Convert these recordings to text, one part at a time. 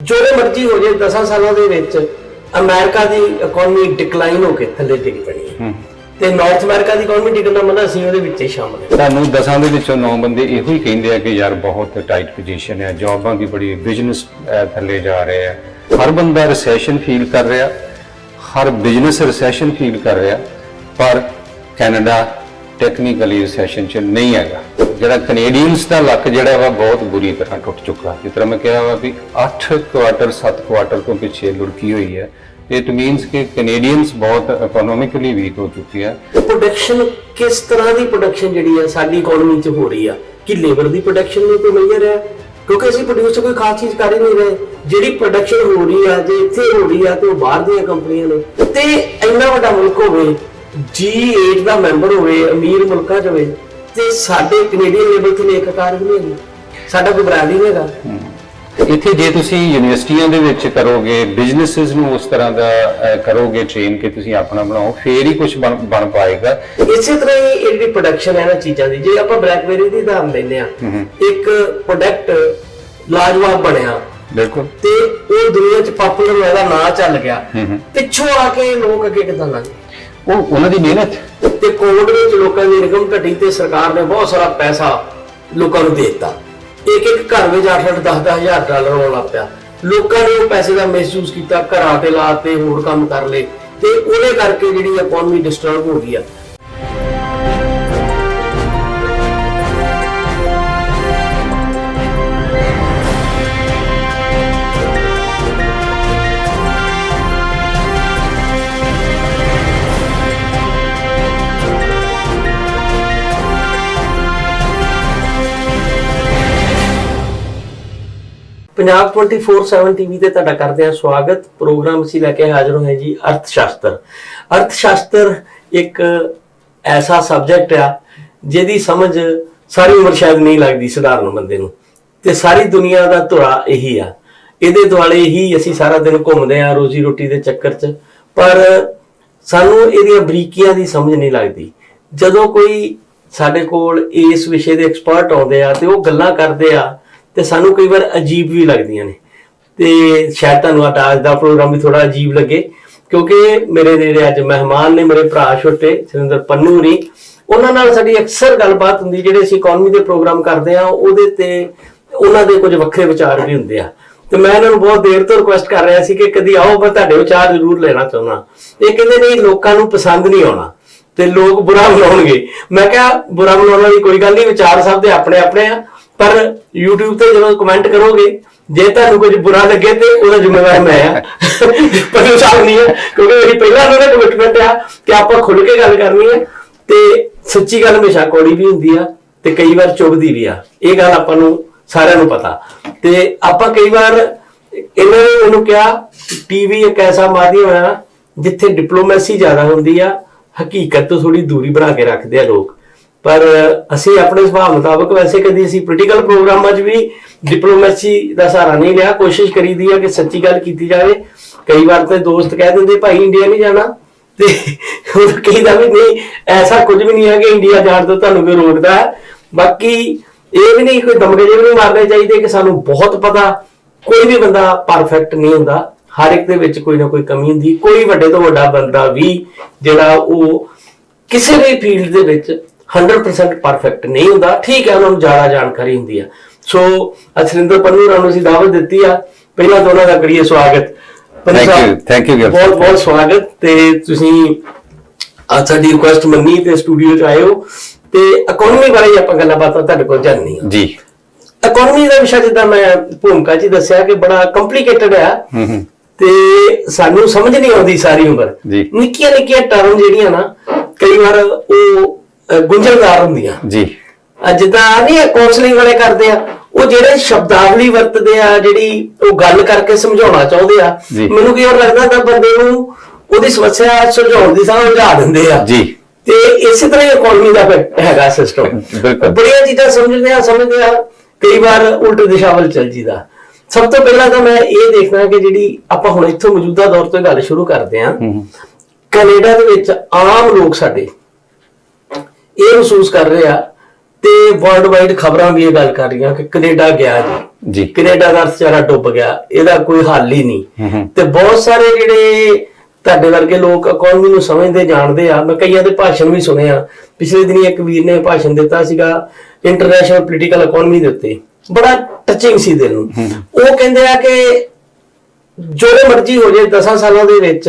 ਜਿਹੜੇ ਮਰਜ਼ੀ ਹੋ ਜੇ 10 ਸਾਲਾਂ ਦੇ ਵਿੱਚ ਅਮਰੀਕਾ ਦੀ ਇਕਨੋਮੀ ਡਿਕਲਾਈਨ ਹੋ ਕੇ ਥੱਲੇ ਡਿੱਗ ਪਣੀ ਹੈ। ਤੇ ਨਾਰਥ ਅਮਰੀਕਾ ਦੀ ਇਕਨੋਮੀ ਡਿੱਗਣ ਮਤਲਬ ਅਸੀਂ ਉਹਦੇ ਵਿੱਚ ਹੀ ਸ਼ਾਮਲ ਹਾਂ। ਤੁਹਾਨੂੰ ਦਸਾਂ ਦੇ ਵਿੱਚੋਂ ਨੌ ਬੰਦੇ ਇਹੋ ਹੀ ਕਹਿੰਦੇ ਆ ਕਿ ਯਾਰ ਬਹੁਤ ਟਾਈਟ ਪੋਜੀਸ਼ਨ ਹੈ ਜੌਬਾਂ ਦੀ ਬੜੀ ਬਿਜ਼ਨਸ ਥੱਲੇ ਜਾ ਰਹੇ ਆ। ਹਰ ਬੰਦਾ ਰਿਸੈਸ਼ਨ ਫੀਲ ਕਰ ਰਿਹਾ ਹਰ ਬਿਜ਼ਨਸ ਰਿਸੈਸ਼ਨ ਫੀਲ ਕਰ ਰਿਹਾ ਪਰ ਕੈਨੇਡਾ ਟੈਕਨੀਕਲੀ ਰਿਸੈਸ਼ਨ ਚ ਨਹੀਂ ਹੈਗਾ। ਜਿਹੜਾ ਕੈਨੇਡੀਅਨਸ ਦਾ ਲੱਕ ਜਿਹੜਾ ਵਾ, ਬਹੁਤ ਬੁਰੀ ਤਰ੍ਹਾਂ ਟੁੱਟ ਚੁੱਕਾ। ਜਿਸ ਤਰ੍ਹਾਂ ਮੈਂ ਕਿਹਾ ਵਾ ਵੀ 8 ਕੁਆਟਰ 7 ਕੁਆਟਰ ਤੋਂ ਪਿੱਛੇ ਲੁੜਕੀ ਹੋਈ ਹੈ। ਇਟ ਮੀਨਸ ਕਿ ਕੈਨੇਡੀਅਨਸ ਬਹੁਤ ਇਕਨੋਮਿਕਲੀ ਵੀਕ ਹੋ ਚੁੱਕੀ ਹੈ। ਪ੍ਰੋਡਕਸ਼ਨ ਕਿਸ ਤਰ੍ਹਾਂ ਦੀ ਪ੍ਰੋਡਕਸ਼ਨ ਜਿਹੜੀ ਹੈ, ਸਾਡੀ ਇਕਨੋਮੀ 'ਚ ਹੋ ਰਹੀ ਆ? ਕਿ ਲੇਬਰ ਦੀ ਪ੍ਰੋਡਕਸ਼ਨ ਨੂੰ ਕੋਈ ਮੇਜਰ ਹੈ? ਕਿਉਂਕਿ ਅਸੀਂ ਪ੍ਰੋਡਿਊਸ ਕੋਈ ਖਾਸ ਚੀਜ਼ ਕਰ ਹੀ ਨਹੀਂ ਰਹੇ। ਜਿਹੜੀ ਪ੍ਰੋਡਕਸ਼ਨ ਹੋ ਰਹੀ ਆ, ਜੇ ਇੱਥੇ ਹੋ ਰਹੀ ਆ, ਤੇ ਉਹ ਬਾਹਰ ਦੀਆਂ ਕੰਪਨੀਆਂ ਨੇ। ਤੇ ਇੰਨਾ ਵੱਡਾ ਮੁਲਕ ਹੋਵੇ G8 ਦਾ ਮੈਂਬਰ ਹੋਵੇ ਅਮੀਰ ਮੁਲਕਾਂ 'ਚ ਹੋਵੇ ਤੇ ਸਾਡੇ ਕੈਨੇਡੀਅਨ ਲੈਵਲ ਤੇ ਲੇਖਕਾਰ ਵੀ ਨਹੀਂ ਹੈਗੇ ਸਾਡਾ ਕੋਈ ਬਰਾਦ ਹੀ ਨਹੀਂ ਹੈਗਾ। ਇੱਥੇ ਜੇ ਤੁਸੀਂ ਯੂਨੀਵਰਸਿਟੀਆਂ ਦੇ ਵਿੱਚ ਕਰੋਗੇ ਬਿਜ਼ਨੈਸਸ ਨੂੰ ਉਸ ਤਰ੍ਹਾਂ ਦਾ ਕਰੋਗੇ ਟ੍ਰੇਨ ਕਿ ਤੁਸੀਂ ਆਪਣਾ ਬਣਾਓ ਫੇਰ ਹੀ ਕੁਝ ਬਣ ਪਾਏਗਾ। ਇਸੇ ਤਰ੍ਹਾਂ ਹੀ ਇਹ ਜਿਹੜੀ ਪ੍ਰੋਡਕਸ਼ਨ ਹੈ ਨਾ ਚੀਜ਼ਾਂ ਦੀ ਜੇ ਆਪਾਂ ਬਲੈਕਬੇਰੀ ਦੀ ਉਦਾਹਰਨ ਲੈਂਦੇ ਆ ਇੱਕ ਪ੍ਰੋਡਕਟ ਲਾਜਵਾਬ ਬਣਿਆ। ਬਿਲਕੁਲ। ਤੇ ਉਹ ਦੁਨੀਆ 'ਚ ਪਪੂਲਰ ਹੋਇਆ ਦਾ ਨਾਂ ਚੱਲ ਗਿਆ। ਪਿੱਛੋਂ ਆ ਕੇ ਲੋਕ ਅੱਗੇ ਕਿਦਾਂ ਲੰਘੇ ਉਹ ਉਹਨਾਂ ਦੀ ਮਿਹਨਤ। ਤੇ ਕੋਵਿਡ ਵਿੱਚ ਲੋਕਾਂ ਦੀ ਇਨਕਮ ਘਟੀ ਤੇ ਸਰਕਾਰ ਨੇ ਬਹੁਤ ਸਾਰਾ ਪੈਸਾ ਲੋਕਾਂ ਨੂੰ ਦੇ ਦਿੱਤਾ। ਇੱਕ ਇੱਕ ਘਰ ਵਿੱਚ 8-8 10-10 ਹਜ਼ਾਰ ਡਾਲਰ ਆਉਣ ਲੱਗ ਪਿਆ। ਲੋਕਾਂ ਨੇ ਉਹ ਪੈਸੇ ਦਾ ਮਿਸਯੂਜ਼ ਕੀਤਾ, ਘਰਾਂ ਤੇ ਲਾਤੇ ਹੋਰ ਕੰਮ ਕਰ ਲਏ। ਤੇ ਉਹਦੇ ਕਰਕੇ ਜਿਹੜੀ ਇਕਨੋਮੀ ਡਿਸਟਰਬ ਹੋ ਗਈ ਆ। ਪੰਜਾਬ 24/7 ਟੀਵੀ ਤੇ ਤੁਹਾਡਾ ਕਰਦੇ ਹਾਂ ਸਵਾਗਤ। ਪ੍ਰੋਗਰਾਮ ਅਸੀਂ ਲੈ ਕੇ ਹਾਜ਼ਰ ਹੋਏ ਜੀ ਅਰਥ ਸ਼ਾਸਤਰ ਅਰਥ ਸ਼ਾਸਤਰ ਇੱਕ ਐਸਾ ਸਬਜੈਕਟ ਆ ਜਿਹਦੀ ਸਮਝ ਸਾਰੀ ਉਮਰ ਸ਼ਾਇਦ ਨਹੀਂ ਲੱਗਦੀ ਸਧਾਰਨ ਬੰਦੇ ਨੂੰ। ਤੇ ਸਾਰੀ ਦੁਨੀਆ ਦਾ ਧੁਰਾ ਇਹੀ ਆ। ਇਹਦੇ ਦੁਆਲੇ ਹੀ ਅਸੀਂ ਸਾਰਾ ਦਿਨ ਘੁੰਮਦੇ ਆ ਰੋਜੀ ਰੋਟੀ ਦੇ ਚੱਕਰ 'ਚ। ਪਰ ਸਾਨੂੰ ਇਹਦੀਆਂ ਬਰੀਕੀਆਂ ਦੀ ਸਮਝ ਨਹੀਂ ਲੱਗਦੀ। ਜਦੋਂ ਕੋਈ ਸਾਡੇ ਕੋਲ ਇਸ ਵਿਸ਼ੇ ਦੇ ਐਕਸਪਰਟ ਆਉਂਦੇ ਆ ਤੇ ਉਹ ਗੱਲਾਂ ਕਰਦੇ ਆ ਤੇ ਸਾਨੂੰ ਕਈ ਵਾਰ ਅਜੀਬ ਵੀ ਲੱਗਦੀਆਂ ਨੇ। ਤੇ ਸ਼ਾਇਦ ਤੁਹਾਨੂੰ ਅੱਜ ਦਾ ਪ੍ਰੋਗਰਾਮ ਵੀ ਥੋੜਾ ਅਜੀਬ ਲੱਗੇ। ਕਿਉਂਕਿ ਮੇਰੇ ਜਿਹੜੇ ਅੱਜ ਮਹਿਮਾਨ ਨੇ, ਮੇਰੇ ਭਰਾ ਛੋਟੇ, ਸੁਰਿੰਦਰ ਪੰਨੂ ਰੀ ਉਹਨਾਂ ਨਾਲ ਸਾਡੀ ਅਕਸਰ ਗੱਲਬਾਤ ਹੁੰਦੀ, ਜਿਹੜੇ ਅਸੀਂ ਇਕਨੋਮੀ ਦੇ ਪ੍ਰੋਗਰਾਮ ਕਰਦੇ ਆ ਉਹਦੇ ਤੇ ਉਹਨਾਂ ਦੇ ਕੁਝ ਵੱਖਰੇ ਵਿਚਾਰ ਵੀ ਹੁੰਦੇ ਆ। ਤੇ ਮੈਂ ਇਹਨਾਂ ਨੂੰ ਬਹੁਤ ਦੇਰ ਤੋਂ ਰਿਕੁਐਸਟ ਕਰ ਰਿਹਾ ਸੀ ਕਿ ਕਦੀ ਆਓ, ਮੈਂ ਤੁਹਾਡੇ ਵਿਚਾਰ ਜ਼ਰੂਰ ਲੈਣਾ ਚਾਹੁੰਦਾ। ਇਹ ਕਹਿੰਦੇ ਨਹੀਂ ਲੋਕਾਂ ਨੂੰ ਪਸੰਦ ਨਹੀਂ ਆਉਣਾ ਤੇ ਲੋਕ ਬੁਰਾ ਮਨਾਉਣਗੇ। ਮੈਂ ਕਿਹਾ, ਬੁਰਾ ਮਨਾਉਣ ਵਾਲੀ ਕੋਈ ਗੱਲ ਨਹੀਂ, ਵਿਚਾਰ ਸਭ ਦੇ ਆਪਣੇ ਆਪਣੇ ਆ। ਪਰ YouTube ਤੇ ਜਦੋਂ ਕਮੈਂਟ ਕਰੋਗੇ, ਜੇ ਤੁਹਾਨੂੰ ਕੁਝ ਬੁਰਾ ਲੱਗੇ ਤੇ ਉਹਦਾ ਜ਼ਿੰਮੇਵਾਰ ਮੈਂ ਆ। ਪਰ ਸਾਹਿਬ ਨਹੀਂ ਹੈ ਕਿਉਂਕਿ ਮੇਰੀ ਪਹਿਲਾਂ ਉਹਨਾਂ ਦਾ ਕਮਿਟਮੈਂਟ ਆ ਕਿ ਆਪਾਂ ਖੁੱਲ ਕੇ ਗੱਲ ਕਰਨੀ ਹੈ ਤੇ ਸੱਚੀ ਗੱਲ ਹਮੇਸ਼ਾ ਕੋੜੀ ਵੀ ਹੁੰਦੀ ਆ ਤੇ ਕਈ ਵਾਰ ਚੁੱਭਦੀ ਵੀ ਆ। ਇਹ ਗੱਲ ਆਪਾਂ ਨੂੰ ਸਾਰਿਆਂ ਨੂੰ ਪਤਾ। ਤੇ ਆਪਾਂ ਕਈ ਵਾਰ ਇਹਨਾਂ ਨੇ ਉਹਨੂੰ ਕਿਹਾ ਟੀਵੀ ਇੱਕ ਐਸਾ ਮਾਧਿਅਮ ਹੈ ਜਿੱਥੇ ਡਿਪਲੋਮੈਸੀ ਜ਼ਿਆਦਾ ਹੁੰਦੀ ਆ, ਹਕੀਕਤ ਤੋਂ ਥੋੜੀ ਦੂਰੀ ਬਣਾ ਕੇ ਰੱਖਦੇ ਆ ਲੋਕ। ਪਰ ਅਸੀਂ ਆਪਣੇ ਸੁਭਾਅ ਮੁਤਾਬਕ ਵੈਸੇ ਕਦੀ ਅਸੀਂ ਪੋਲੀਟੀਕਲ ਪ੍ਰੋਗਰਾਮਾਂ 'ਚ ਵੀ ਡਿਪਲੋਮੈਸੀ ਦਾ ਸਹਾਰਾ ਨਹੀਂ ਲਿਆ। ਕੋਸ਼ਿਸ਼ ਕਰੀਦੀ ਆ ਕਿ ਸੱਚੀ ਗੱਲ ਕੀਤੀ ਜਾਵੇ। ਕਈ ਵਾਰ ਤੇ ਦੋਸਤ ਕਹਿ ਦਿੰਦੇ, ਭਾਈ ਇੰਡੀਆ ਨਹੀਂ ਜਾਣਾ। ਤੇ ਉਹ ਕਹਿੰਦਾ ਵੀ, ਨਹੀਂ, ਐਸਾ ਕੁਝ ਵੀ ਨਹੀਂ ਹੈ ਕਿ ਇੰਡੀਆ ਜਾਣ ਤੋਂ ਤੁਹਾਨੂੰ ਕੋਈ ਰੋਕਦਾ ਹੈ। ਬਾਕੀ ਇਹ ਵੀ ਨਹੀਂ, ਕੋਈ ਦਮਗੇ ਜਿਹੇ ਨਹੀਂ ਮਾਰਨੇ ਚਾਹੀਦੇ ਕਿ ਸਾਨੂੰ ਬਹੁਤ ਪਤਾ, ਕੋਈ ਵੀ ਬੰਦਾ ਪਰਫੈਕਟ ਨਹੀਂ ਹੁੰਦਾ। ਹਰ ਇੱਕ ਦੇ ਵਿੱਚ ਕੋਈ ਨਾ ਕੋਈ ਕਮੀ ਹੁੰਦੀ। ਕੋਈ ਵੱਡੇ ਤੋਂ ਵੱਡਾ ਬੰਦਾ ਵੀ ਜਿਹੜਾ ਉਹ ਕਿਸੇ ਵੀ ਫੀਲਡ ਦੇ ਵਿੱਚ 100% ਪਰਫੈਕਟ ਨਹੀਂ ਹੁੰਦਾ। ਠੀਕ ਹੈ ਉਹਨਾਂ ਨੂੰ ਜ਼ਿਆਦਾ ਜਾਣਕਾਰੀ ਹੁੰਦੀ ਆ। ਸੋ ਅਸਰਿੰਦਰ ਪੰਨੂ ਹੋਰਾਂ ਨੂੰ ਅਸੀਂ ਦਾਵਤ ਦਿੱਤੀ ਆ। ਪਹਿਲਾਂ ਤਾਂ ਉਹਨਾਂ ਦਾ ਕਰੀਏ ਸਵਾਗਤ। ਸਾਹਿਬ, thank you, ਗਿਆਨ ਬਹੁਤ। ਬਹੁਤ ਸਵਾਗਤ। ਤੇ ਤੁਸੀਂ ਅੱਜ ਸਾਡੀ ਰਿਕੁਐਸਟ ਮੰਨੀ ਤੇ ਸਟੂਡੀਓ 'ਚ ਆਏ ਹੋ। ਤੇ ਇਕਨੋਮੀ ਬਾਰੇ ਹੀ ਆਪਾਂ ਗੱਲਾਂ ਬਾਤਾਂ ਤੁਹਾਡੇ ਕੋਲ ਜਾਣਨੀ ਆ। ਜੀ। ਇਕਨੋਮੀ ਦਾ ਵਿਸ਼ਾ ਜਿੱਦਾਂ ਮੈਂ ਭੂਮਿਕਾ 'ਚ ਦੱਸਿਆ ਕਿ ਬੜਾ ਕੰਪਲਿਕੇਟਡ ਆ। ਹੂੰ ਹੂੰ। ਤੇ ਸਾਨੂੰ ਸਮਝ ਨਹੀਂ ਆਉਂਦੀ ਸਾਰੀ ਉਮਰ। ਨਿੱਕੀਆਂ ਨਿੱਕੀਆਂ ਟਰਮ ਜਿਹੜੀਆਂ ਨਾ ਕਈ ਵਾਰ ਉਹ ਗੁੰਝਲਦਾਰ ਹੁੰਦੀਆਂ ਜੀ ਜਿੱਦਾਂ ਨਹੀਂ ਕਾਉਂਸਲਿੰਗ ਵਾਲੇ ਕਰਦੇ ਆ ਉਹ ਜਿਹੜੇ ਸ਼ਬਦਾਵਲੀ ਵਰਤਦੇ ਆ ਜਿਹੜੀ ਉਹ ਗੱਲ ਕਰਕੇ ਸਮਝਾਉਣਾ ਚਾਹੁੰਦੇ ਆ। ਮੈਨੂੰ ਕੀ ਹੋਰ ਲੱਗਦਾ ਤਾਂ ਬੰਦੇ ਨੂੰ ਉਹਦੀ ਸਮੱਸਿਆ ਸੁਲਝਾਉਣ ਦੀ ਥਾਂ ਉਲਝਾ ਦਿੰਦੇ ਆ ਜੀ। ਤੇ ਇਸੇ ਤਰ੍ਹਾਂ ਹੀ ਇਕਨੋਮੀ ਦਾ ਹੈਗਾ ਸਿਸਟਮ ਬਿਲਕੁਲ। ਬੜੀਆਂ ਚੀਜ਼ਾਂ ਸਮਝਦੇ ਆ ਸਮਝਦੇ ਆ ਕਈ ਵਾਰ ਉਲਟ ਦਿਸ਼ਾ ਵੱਲ ਚੱਲ ਜੀਦਾ ਸਭ ਤੋਂ ਪਹਿਲਾਂ ਤਾਂ ਮੈਂ ਇਹ ਦੇਖਦਾ ਕਿ ਜਿਹੜੀ ਆਪਾਂ ਹੁਣ ਇੱਥੋਂ ਮੌਜੂਦਾ ਦੌਰ ਤੋਂ ਗੱਲ ਸ਼ੁਰੂ ਕਰਦੇ ਆ ਕੈਨੇਡਾ ਦੇ ਵਿੱਚ ਆਮ ਲੋਕ ਸਾਡੇ ਇਹ ਮਹਿਸੂਸ ਕਰ ਰਹੇ ਆ ਤੇ ਵਰਲਡ ਵਾਈਡ ਖਬਰਾਂ ਵੀ ਇਹ ਗੱਲ ਕਰ ਰਹੀਆਂ ਕਿ ਕੈਨੇਡਾ ਗਿਆ ਜੀ। ਜੀ। ਕੈਨੇਡਾ ਦਾ ਵਿਚਾਰਾ ਡੁੱਬ ਗਿਆ ਇਹਦਾ ਕੋਈ ਹੱਲ ਹੀ ਨਹੀਂ। ਤੇ ਬਹੁਤ ਸਾਰੇ ਜਿਹੜੇ ਤੁਹਾਡੇ ਵਰਗੇ ਲੋਕ ਇਕਨੋਮੀ ਨੂੰ ਸਮਝਦੇ ਜਾਣਦੇ ਆ। ਮੈਂ ਕਈਆਂ ਦੇ ਭਾਸ਼ਣ ਵੀ ਸੁਣੇ ਆ ਪਿਛਲੇ ਦਿਨੀ ਇੱਕ ਵੀਰ ਨੇ ਭਾਸ਼ਣ ਦਿੱਤਾ ਸੀਗਾ ਇੰਟਰਨੈਸ਼ਨਲ ਪੋਲੀਟੀਕਲ ਇਕਨੋਮੀ ਦੇ ਉੱਤੇ। ਬੜਾ ਟੱਚਿੰਗ ਸੀ ਦਿਲ ਨੂੰ। ਉਹ ਕਹਿੰਦੇ ਆ ਕਿ ਜੋ ਮਰਜ਼ੀ ਹੋ ਜਾਏ 10 ਸਾਲਾਂ ਦੇ ਵਿੱਚ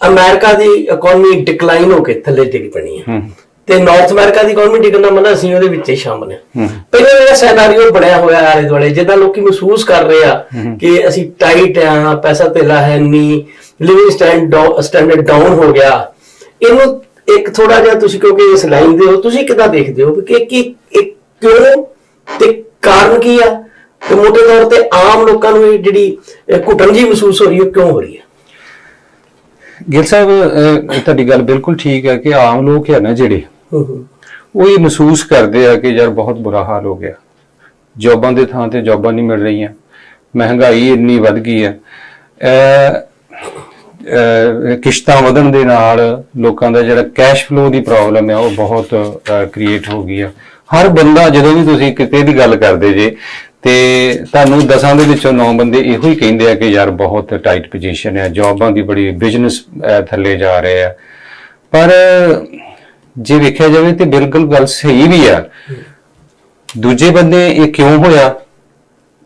ਅਮਰੀਕਾ ਦੀ ਇਕਨੋਮੀ ਡਿਕਲਾਈਨ ਹੋ ਕੇ ਥੱਲੇ ਡਿੱਗ ਪੈਣੀ ਹੂੰ। ਤੇ ਨਾਰਥ ਅਮਰੀਕਾ ਦੀ ਇਕਨੋਮੀ ਡਿੱਗਣਾ ਮਤਲਬ ਅਸੀਂ ਉਹਦੇ ਵਿੱਚ ਹੀ ਸ਼ਾਮਲ ਹਾਂ। ਪਹਿਲਾਂ ਜਿਹੜਾ ਸੈਨਾਰੀਓ ਬਣਿਆ ਹੋਇਆ ਆਲੇ ਦੁਆਲੇ ਜਿੱਦਾਂ ਲੋਕੀ ਮਹਿਸੂਸ ਕਰ ਰਹੇ ਆ ਕਿ ਅਸੀਂ ਟਾਈਟ ਆ ਪੈਸਾ ਧੇਲਾ ਹੈ ਨਹੀਂ ਲਿਵਿੰਗ ਸਟੈਂਡ ਸਟੈਂਡਰਡ ਡਾਊਨ ਹੋ ਗਿਆ। ਇਹਨੂੰ ਇੱਕ ਥੋੜਾ ਜਿਹਾ ਤੁਸੀਂ ਕਿਉਂਕਿ ਇਸ ਲਾਈਨ ਦੇ ਹੋ ਤੁਸੀਂ ਕਿਦਾਂ ਦੇਖਦੇ ਹੋ ਕਿ ਕਿ ਕਿਉਂ ਤੇ ਕਾਰਨ ਕੀ ਆ? ਤੇ ਮੋਟੇ ਤੌਰ ਤੇ ਆਮ ਲੋਕਾਂ ਨੂੰ ਇਹ ਜਿਹੜੀ ਜੀ ਮਹਿਸੂਸ ਹੋ ਰਹੀ ਹੈ ਕਿਉਂ ਹੋ ਰਹੀ ਹੈ? ਗਿਲ ਸਾਹਿਬ ਤੁਹਾਡੀ ਗੱਲ ਬਿਲਕੁਲ ਠੀਕ ਹੈ ਕਿ ਆਮ ਲੋਕ ਹੈ ਨਾ ਜਿਹੜੇ ਉਹ ਇਹ ਮਹਿਸੂਸ ਕਰਦੇ ਆ ਕਿ ਯਾਰ ਬਹੁਤ ਬੁਰਾ ਹਾਲ ਹੋ ਗਿਆ। ਜੌਬਾਂ ਦੇ ਥਾਂ ਤੇ ਜੌਬਾਂ ਨਹੀਂ ਮਿਲ ਰਹੀਆਂ। ਮਹਿੰਗਾਈ ਇੰਨੀ ਵੱਧ ਗਈ ਹੈ। ਕਿਸ਼ਤਾਂ ਵਧਣ ਦੇ ਨਾਲ ਲੋਕਾਂ ਦਾ ਜਿਹੜਾ ਕੈਸ਼ ਫਲੋ ਦੀ ਪ੍ਰੋਬਲਮ ਹੈ, ਉਹ ਬਹੁਤ ਕ੍ਰੀਏਟ ਹੋ ਗਈ ਹੈ। ਹਰ ਬੰਦਾ ਜਦੋਂ ਵੀ ਤੁਸੀਂ ਕਿਤੇ ਦੀ ਗੱਲ ਕਰਦੇ ਜੇ, ਤੇ ਤੁਹਾਨੂੰ ਦਸਾਂ ਦੇ ਵਿੱਚੋਂ ਨੌ ਬੰਦੇ ਇਹੋ ਹੀ ਕਹਿੰਦੇ ਆ ਕਿ ਯਾਰ ਬਹੁਤ ਟਾਈਟ ਪੋਜੀਸ਼ਨ ਹੈ। ਜੌਬਾਂ ਦੀ ਬੜੀ ਬਿਜ਼ਨਸ ਥੱਲੇ ਜਾ ਰਹੇ ਆ। ਪਰ ਜੇ ਵੇਖਿਆ ਜਾਵੇ ਤੇ ਬਿਲਕੁਲ ਗੱਲ ਸਹੀ ਵੀ ਆ। ਦੂਜੇ ਬੰਦੇ ਇਹ ਕਿਉਂ ਹੋਇਆ?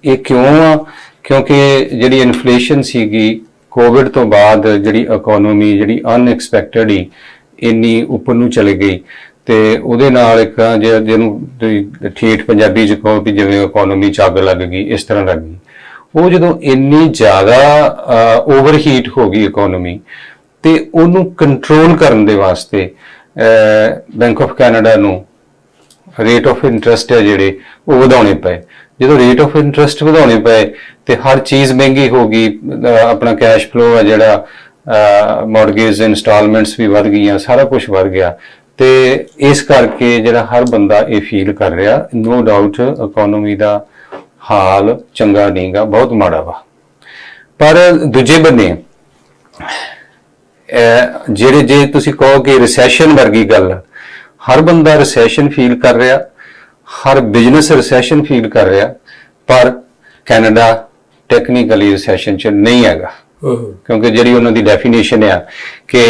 ਇਹ ਕਿਉਂ ਆ? ਕਿਉਂਕਿ ਜਿਹੜੀ ਇਨਫਲੇਸ਼ਨ ਸੀਗੀ ਕੋਵਿਡ ਤੋਂ ਬਾਅਦ ਜਿਹੜੀ ਇਕਨੋਮੀ ਜਿਹੜੀ ਅਨਐਕਸਪੈਕਟਡ ਹੀ ਇੰਨੀ ਉੱਪਰ ਨੂੰ ਚਲੇ ਗਈ। ਤੇ ਉਹਦੇ ਨਾਲ ਇੱਕ ਜੇ- ਜਿਹਨੂੰ ਤੁਸੀਂ ਠੇਠ ਪੰਜਾਬੀ ਚ ਕਹੋ ਵੀ ਜਿਵੇਂ ਇਕਨੋਮੀ ਚ ਅੱਗ ਲੱਗ ਗਈ, ਇਸ ਤਰ੍ਹਾਂ ਲੱਗ ਗਈ। ਉਹ ਜਦੋਂ ਇੰਨੀ ਜ਼ਿਆਦਾ ਓਵਰਹੀਟ ਹੋ ਗਈ ਇਕਨੋਮੀ ਤੇ ਉਹਨੂੰ ਕੰਟਰੋਲ ਕਰਨ ਦੇ ਵਾਸਤੇ ਬੈਂਕ ਆਫ ਕੈਨੇਡਾ ਨੂੰ ਰੇਟ ਆਫ ਇੰਟਰਸਟ ਹੈ ਜਿਹੜੇ, ਉਹ ਵਧਾਉਣੇ ਪਏ। ਜਦੋਂ ਰੇਟ ਆਫ ਇੰਟਰਸਟ ਵਧਾਉਣੇ ਪਏ ਤੇ ਹਰ ਚੀਜ਼ ਮਹਿੰਗੀ ਹੋ ਗਈ ਆਪਣਾ ਕੈਸ਼ ਫਲੋ ਆ ਜਿਹੜਾ ਮਾਰਗੇਜ ਇਨਸਟਾਲਮੈਂਟਸ ਵੀ ਵੱਧ ਗਈਆਂ, ਸਾਰਾ ਕੁਝ ਵੱਧ ਗਿਆ। ਤੇ ਇਸ ਕਰਕੇ ਜਿਹੜਾ ਹਰ ਬੰਦਾ ਇਹ ਫੀਲ ਕਰ ਰਿਹਾ ਨੋ ਡਾਊਟ ਇਕਨੋਮੀ ਦਾ ਹਾਲ ਚੰਗਾ ਨਹੀਂਗਾ ਬਹੁਤ ਮਾੜਾ ਵਾ। ਪਰ ਦੂਜੇ ਬੰਨੇ ਜਿਹੜੇ ਜੇ ਤੁਸੀਂ ਕਹੋ ਕਿ ਰਿਸੈਸ਼ਨ ਵਰਗੀ ਗੱਲ ਹਰ ਬੰਦਾ ਰਿਸੈਸ਼ਨ ਫੀਲ ਕਰ ਰਿਹਾ ਹਰ ਬਿਜ਼ਨਸ ਰਿਸੈਸ਼ਨ ਫੀਲ ਕਰ ਰਿਹਾ ਪਰ ਕੈਨੇਡਾ ਟੈਕਨੀਕਲੀ ਰਿਸੈਸ਼ਨ ਚ ਨਹੀਂ ਹੈਗਾ। ਹੂੰ ਹੂੰ ਕਿਉਂਕਿ ਜਿਹੜੀ ਉਹਨਾਂ ਦੀ ਡੈਫੀਨੇਸ਼ਨ ਆ ਕਿ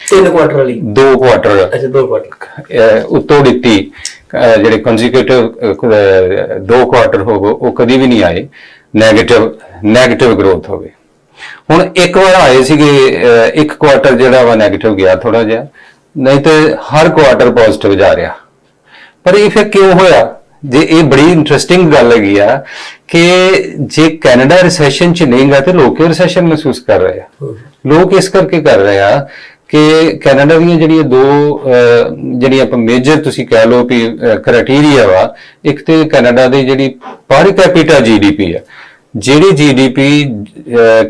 ਤਿੰਨ ਕੁਆਟਰ ਵਾਲੀ। ਦੋ ਕੁਆਟਰ ਅੱਛਾ ਦੋ ਕੁਆਟਰ ਉੱਤੋਂ ਦਿੱਤੀ ਜਿਹੜੇ ਕੰਜ਼ੀਕਿਊਟਿਵ ਦੋ ਕੁਆਟਰ ਹੋਵੋ ਉਹ ਕਦੀ ਵੀ ਨਹੀਂ ਆਏ। 네ਗੇਟਿਵ 네ਗੇਟਿਵ ਗਰੋਥ ਹੋਵੇ ਹੁਣ ਇੱਕ ਵਾਰ ਆਏ ਸੀਗੇ ਇੱਕ ਕੁਆਟਰ ਜਿਹੜਾ ਵਾ 네ਗੇਟਿਵ ਗਿਆ ਥੋੜਾ ਜਿਹਾ ਨਹੀਂ ਤੇ ਹਰ ਕੁਆਟਰ ਪੋਜ਼ਿਟਿਵ ਜਾ ਰਿਹਾ। ਪਰ ਇਹ ਫਿਰ ਕਿਉਂ ਹੋਇਆ? ਜੇ ਇਹ ਬੜੀ ਇੰਟਰਸਟਿੰਗ ਗੱਲ ਹੈਗੀ ਆ ਕਿ ਜੇ ਕੈਨੇਡਾ ਰਿਸੈਸ਼ਨ ਚ ਨਹੀਂ ਗਾ ਤੇ ਲੋਕ ਕਿਉਂ ਰਿਸੈਸ਼ਨ ਮਹਿਸੂਸ ਕਰ ਰਹੇ ਆ। ਲੋਕ ਇਸ ਕਰਕੇ ਕਰ ਰਹੇ ਆ ਕਿ ਕੈਨੇਡਾ ਦੀਆਂ ਜਿਹੜੀਆਂ ਦੋ ਜਿਹੜੀਆਂ ਆਪਾਂ ਮੇਜਰ ਤੁਸੀਂ ਕਹਿ ਲਓ ਵੀ ਕ੍ਰਾਈਟੇਰੀਆ ਵਾ ਇੱਕ ਤੇ ਕੈਨੇਡਾ ਦੀ ਜਿਹੜੀ ਪਰ ਕੈਪੀਟਾ ਜੀਡੀਪੀ ਆ ਜਿਹੜੀ ਜੀਡੀਪੀ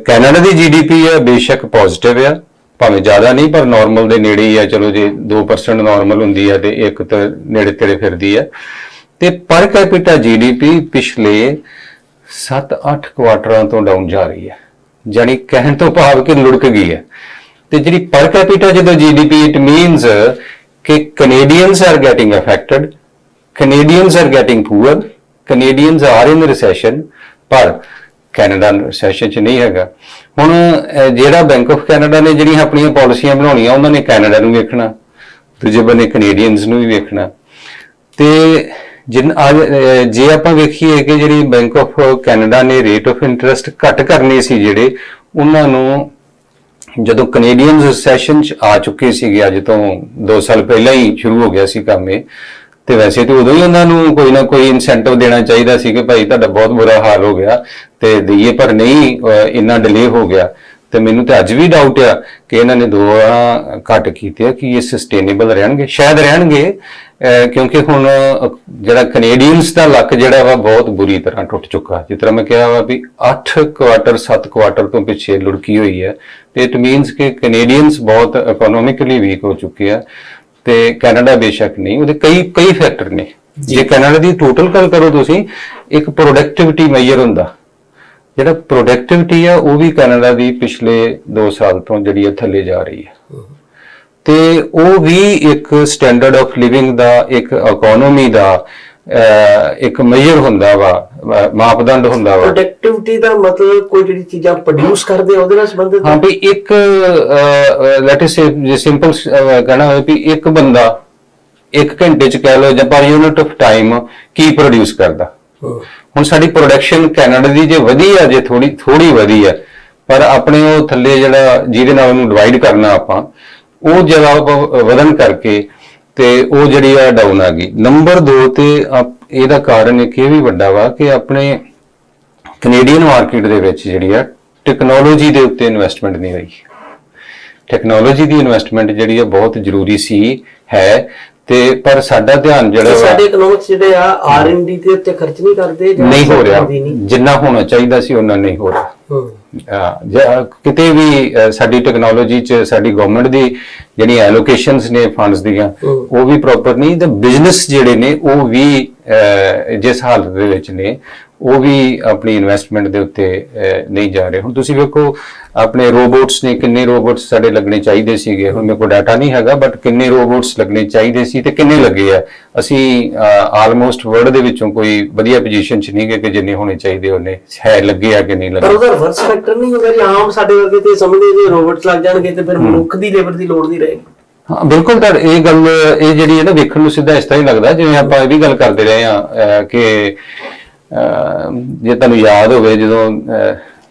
ਕੈਨੇਡਾ ਦੀ ਜੀਡੀਪੀ ਹੈ, ਬੇਸ਼ੱਕ ਪੋਜ਼ਿਟਿਵ ਆ। ਭਾਵੇਂ ਜ਼ਿਆਦਾ ਨਹੀਂ, ਪਰ ਨਾਰਮਲ ਦੇ ਨੇੜੇ ਹੀ ਆ। ਚਲੋ ਜੇ 2% ਨਾਰਮਲ ਹੁੰਦੀ ਹੈ ਤੇ ਇੱਕ ਤਾਂ ਨੇੜੇ ਤੇੜੇ ਫਿਰਦੀ ਹੈ ਤੇ ਪਰ ਕੈਪੀਟਾ ਜੀਡੀਪੀ ਪਿਛਲੇ 7-8 ਕੁਆਟਰਾਂ ਤੋਂ ਡਾਊਨ ਜਾ ਰਹੀ ਹੈ ਜਾਨੀ ਕਹਿਣ ਤੋਂ ਭਾਵ ਕਿ ਲੁੜਕ ਗਈ ਹੈ ਤੇ ਜਿਹੜੀ ਪਰ ਕੈਪੀਟਾ ਜਦੋਂ ਜੀਡੀਪੀ ਇਟ ਮੀਨਸ ਕਿ Canadians are getting affected Canadians are getting poor Canadians are in recession ਪਰ ਕੈਨੇਡਾ ਸੈਸ਼ਨ ਚ ਨਹੀਂ ਹੈਗਾ। ਹੁਣ ਜਿਹੜਾ ਬੈਂਕ ਆਫ ਕੈਨੇਡਾ ਨੇ ਜਿਹੜੀਆਂ ਆਪਣੀਆਂ ਪਾਲਿਸੀਆਂ ਬਣਾਉਣੀਆਂ ਉਹਨਾਂ ਨੇ ਕੈਨੇਡਾ ਨੂੰ ਵੇਖਣਾ ਦੂਜੇ ਬੰਨੇ ਕੈਨੇਡੀਅਨਸ ਨੂੰ ਵੀ ਵੇਖਣਾ। ਤੇ ਜਿਨ ਅੱਜ, ਜੇ ਆਪਾਂ ਵੇਖੀਏ ਕਿ ਜਿਹੜੀ ਬੈਂਕ ਆਫ ਕੈਨੇਡਾ ਨੇ ਰੇਟ ਆਫ ਇੰਟਰਸਟ ਘੱਟ ਕਰਨੇ ਸੀ ਜਿਹੜੇ ਉਹਨਾਂ ਨੂੰ ਜਦੋਂ ਕੈਨੇਡੀਅਨ ਸੈਸ਼ਨ ਚ ਆ ਚੁੱਕੇ ਸੀਗੇ ਅੱਜ ਤੋਂ 2 ਸਾਲ ਪਹਿਲਾਂ ਹੀ ਸ਼ੁਰੂ ਹੋ ਗਿਆ ਸੀ ਕੰਮ ਇਹ ਤੇ ਵੈਸੇ ਤੇ ਉਦੋਂ ਹੀ ਉਹਨਾਂ ਨੂੰ ਕੋਈ ਨਾ ਕੋਈ ਇਨਸੈਂਟਿਵ ਦੇਣਾ ਚਾਹੀਦਾ ਸੀ ਕਿ ਭਾਈ ਤੁਹਾਡਾ ਬਹੁਤ ਬੁਰਾ ਹਾਲ ਹੋ ਗਿਆ ਤੇ ਦਈਏ ਪਰ ਨਹੀਂ ਇੰਨਾ ਡਿਲੇ ਹੋ ਗਿਆ। ਤੇ ਮੈਨੂੰ ਤੇ ਅੱਜ ਵੀ ਡਾਊਟ ਆ ਕਿ ਇਹਨਾਂ ਨੇ ਦੋ ਵਾਰਾਂ ਘੱਟ ਕੀਤੇ ਆ, ਕਿ ਇਹ ਸਸਟੇਨੇਬਲ ਰਹਿਣਗੇ? ਸ਼ਾਇਦ ਰਹਿਣਗੇ ਕਿਉਂਕਿ ਹੁਣ ਜਿਹੜਾ ਕੈਨੇਡੀਅਨਸ ਦਾ ਲੱਕ ਜਿਹੜਾ ਵਾ ਬਹੁਤ ਬੁਰੀ ਤਰ੍ਹਾਂ ਟੁੱਟ ਚੁੱਕਾ। ਜਿਸ ਤਰ੍ਹਾਂ ਮੈਂ ਕਿਹਾ ਵਾ ਵੀ 8 ਕੁਆਟਰ 7 ਕੁਆਟਰ ਤੋਂ ਪਿੱਛੇ ਲੁੜਕੀ ਹੋਈ ਹੈ। ਤੇ ਇਟ ਮੀਨਸ ਕਿ ਕੈਨੇਡੀਅਨਸ ਬਹੁਤ ਇਕਨੋਮਿਕਲੀ ਵੀਕ ਹੋ ਚੁੱਕੇ ਆ। ਤੇ ਕੈਨੇਡਾ ਬੇਸ਼ੱਕ ਨਹੀਂ ਉਹਦੇ ਕਈ ਕਈ ਫੈਕਟਰ ਨੇ। ਜੇ। ਕੈਨੇਡਾ ਦੀ ਟੋਟਲ ਗੱਲ ਕਰੋ ਤੁਸੀਂ ਇੱਕ ਪ੍ਰੋਡਕਟਿਵਿਟੀ ਮੈਜਰ ਹੁੰਦਾ। ਜਿਹੜਾ ਪ੍ਰੋਡਕਟਿਵਿਟੀ ਆ ਉਹ ਵੀ ਕੈਨੇਡਾ ਦੀ ਪਿਛਲੇ 2 ਸਾਲ ਤੋਂ ਜਿਹੜੀ ਆ ਥੱਲੇ ਜਾ ਰਹੀ ਹੈ। ਤੇ ਉਹ ਵੀ ਇੱਕ ਸਟੈਂਡਰਡ ਆਫ ਲਿਵਿੰਗ ਦਾ ਇੱਕ ਇਕਨੋਮੀ ਦਾ ਇੱਕ ਮੈਜਰ ਹੁੰਦਾ ਵਾ ਮਾਪਦੰਡ ਹੁੰਦਾ ਵਾ। ਪ੍ਰੋਡਕਟਿਵਿਟੀ ਦਾ ਮਤਲਬ ਕੋਈ ਜਿਹੜੀ ਚੀਜ਼ਾਂ ਪ੍ਰੋਡਿਊਸ ਕਰਦੇ ਉਹਦੇ ਨਾਲ ਸੰਬੰਧਿਤ ਹਾਂ ਵੀ ਇੱਕ ਲੈਟ ਅਸ ਸੇ ਜੇ ਸਿੰਪਲ ਕਹਿਣਾ ਹੋਵੇ ਵੀ ਇੱਕ ਬੰਦਾ ਇੱਕ ਘੰਟੇ ਚ ਕਹਿ ਲਓ ਜਾਂ ਪਰ ਯੂਨਿਟ ਆਫ ਟਾਈਮ ਕੀ ਪ੍ਰੋਡਿਊਸ ਕਰਦਾ। ਹੁਣ ਸਾਡੀ ਪ੍ਰੋਡਕਸ਼ਨ ਕੈਨੇਡਾ ਦੀ ਜੇ ਵਧੀ ਆ ਜੇ ਥੋੜੀ ਥੋੜੀ ਵਧੀ ਆ ਪਰ ਆਪਣੇ ਉਹ ਥੱਲੇ ਜਿਹੜਾ ਜਿਹਦੇ ਨਾਲ ਉਹਨੂੰ ਡਿਵਾਈਡ ਕਰਨਾ ਆਪਾਂ ਉਹ ਜਗ੍ਹਾ ਵਧਣ ਕਰਕੇ ਤੇ ਉਹ ਜਿਹੜੀ ਆ ਡਾਊਨ ਆ ਗਈ। ਨੰਬਰ 2 ਤੇ ਇਹਦਾ ਕਾਰਨ ਇੱਕ ਇਹ ਵੀ ਵੱਡਾ ਵਾ ਕਿ ਆਪਣੇ ਕੈਨੇਡੀਅਨ ਮਾਰਕੀਟ ਦੇ ਵਿੱਚ ਜਿਹੜੀ ਆ ਟੈਕਨੋਲੋਜੀ ਦੇ ਉੱਤੇ ਇਨਵੈਸਟਮੈਂਟ ਨਹੀਂ ਹੋਈ ਟੈਕਨੋਲੋਜੀ ਦੀ ਇਨਵੈਸਟਮੈਂਟ ਜਿਹੜੀ ਆ ਬਹੁਤ ਜ਼ਰੂਰੀ ਸੀ ਹੈ। ਤੇ ਪਰ ਸਾਡਾ ਧਿਆਨ ਜਿਹੜਾ ਸਾਡੇ ਇਕਨੋਮਿਕਸ ਜਿਹੜੇ ਆ ਆਰ ਐਂਡ ਡੀ ਤੇ ਉੱਤੇ ਖਰਚ ਨਹੀਂ ਕਰਦੇ ਨਹੀਂ ਹੋ ਰਿਹਾ? ਜਿੰਨਾ ਹੋਣਾ ਚਾਹੀਦਾ ਸੀ ਉਹਨਾਂ ਨਹੀਂ ਹੋ ਰਿਹਾ। ਕਿਤੇ ਵੀ ਸਾਡੀ ਟੈਕਨੋਲੋਜੀ ਚ ਸਾਡੀ ਗਵਰਨਮੈਂਟ ਦੀ ਜਿਹੜੀਆਂ ਐਲੋਕੇਸ਼ਨਸ ਨੇ ਫੰਡਸ ਦੀਆਂ। ਉਹ ਵੀ ਪ੍ਰੋਪਰ ਨਹੀਂ ਤੇ ਬਿਜ਼ਨਸ ਜਿਹੜੇ ਨੇ ਉਹ ਵੀ ਜਿਸ ਹਾਲਤ ਦੇ ਵਿੱਚ ਨੇ ਉਹ ਵੀ ਆਪਣੀ ਇਨਵੈਸਟਮੈਂਟ ਦੇ ਉੱਤੇ ਨਹੀਂ ਜਾ ਰਹੇ। ਹੁਣ ਤੁਸੀਂ ਵੇਖੋ ਆਪਣੇ ਰੋਬੋਟਸ ਨੇ ਕਿੰਨੇ ਰੋਬੋਟਸ ਸਾਡੇ ਲੱਗਣੇ ਚਾਹੀਦੇ ਸੀਗੇ। ਹੁਣ ਮੇਰੇ ਕੋਲ ਡਾਟਾ ਨਹੀਂ ਹੈਗਾ ਬਟ ਕਿੰਨੇ ਰੋਬੋਟਸ ਲੱਗਣੇ ਚਾਹੀਦੇ ਸੀ ਤੇ ਕਿੰਨੇ ਲੱਗੇ ਆ। ਅਸੀਂ ਆਲਮੋਸਟ ਵਰਲਡ ਦੇ ਵਿੱਚੋਂ ਕੋਈ ਵਧੀਆ ਪੋਜੀਸ਼ਨ 'ਚ ਨਹੀਂ ਗਏ ਕਿ ਜਿੰਨੇ ਹੋਣੇ ਚਾਹੀਦੇ ਉਹਨੇ। ਹੈ ਲੱਗੇ ਆ ਕਿ ਨਹੀਂ ਪਰ ਲੱਗੇ ਉਹਦਾ ਰਿਵਰਸ ਫੈਕਟਰ ਨਹੀਂ ਹੁੰਦਾ ਜੀ। ਆਮ ਸਾਡੇ ਵਰਗੇ ਤੇ ਸਮਝਦੇ ਜੇ ਰੋਬੋਟਸ ਲੱਗ ਜਾਣਗੇ ਤੇ ਫਿਰ ਮਨੁੱਖ ਦੀ ਲੇਬਰ ਦੀ ਲੋੜ ਨਹੀਂ ਰਹੇਗੀ। ਹਾਂ ਬਿਲਕੁਲ ਤਾਂ ਇਹ ਗੱਲ ਇਹ ਜਿਹੜੀ ਹੈ ਨਾ ਵੇਖਣ ਨੂੰ ਸਿੱਧਾ ਇਸ ਤਰ੍ਹਾਂ ਹੀ ਲੱਗਦਾ। ਜਿਵੇਂ ਆਪਾਂ ਇਹ ਵੀ ਗੱਲ ਕਰਦੇ ਰਹੇ ਆ ਕਿ ਜੇ ਤੁਹਾਨੂੰ ਯਾਦ ਹੋਵੇ ਜਦੋਂ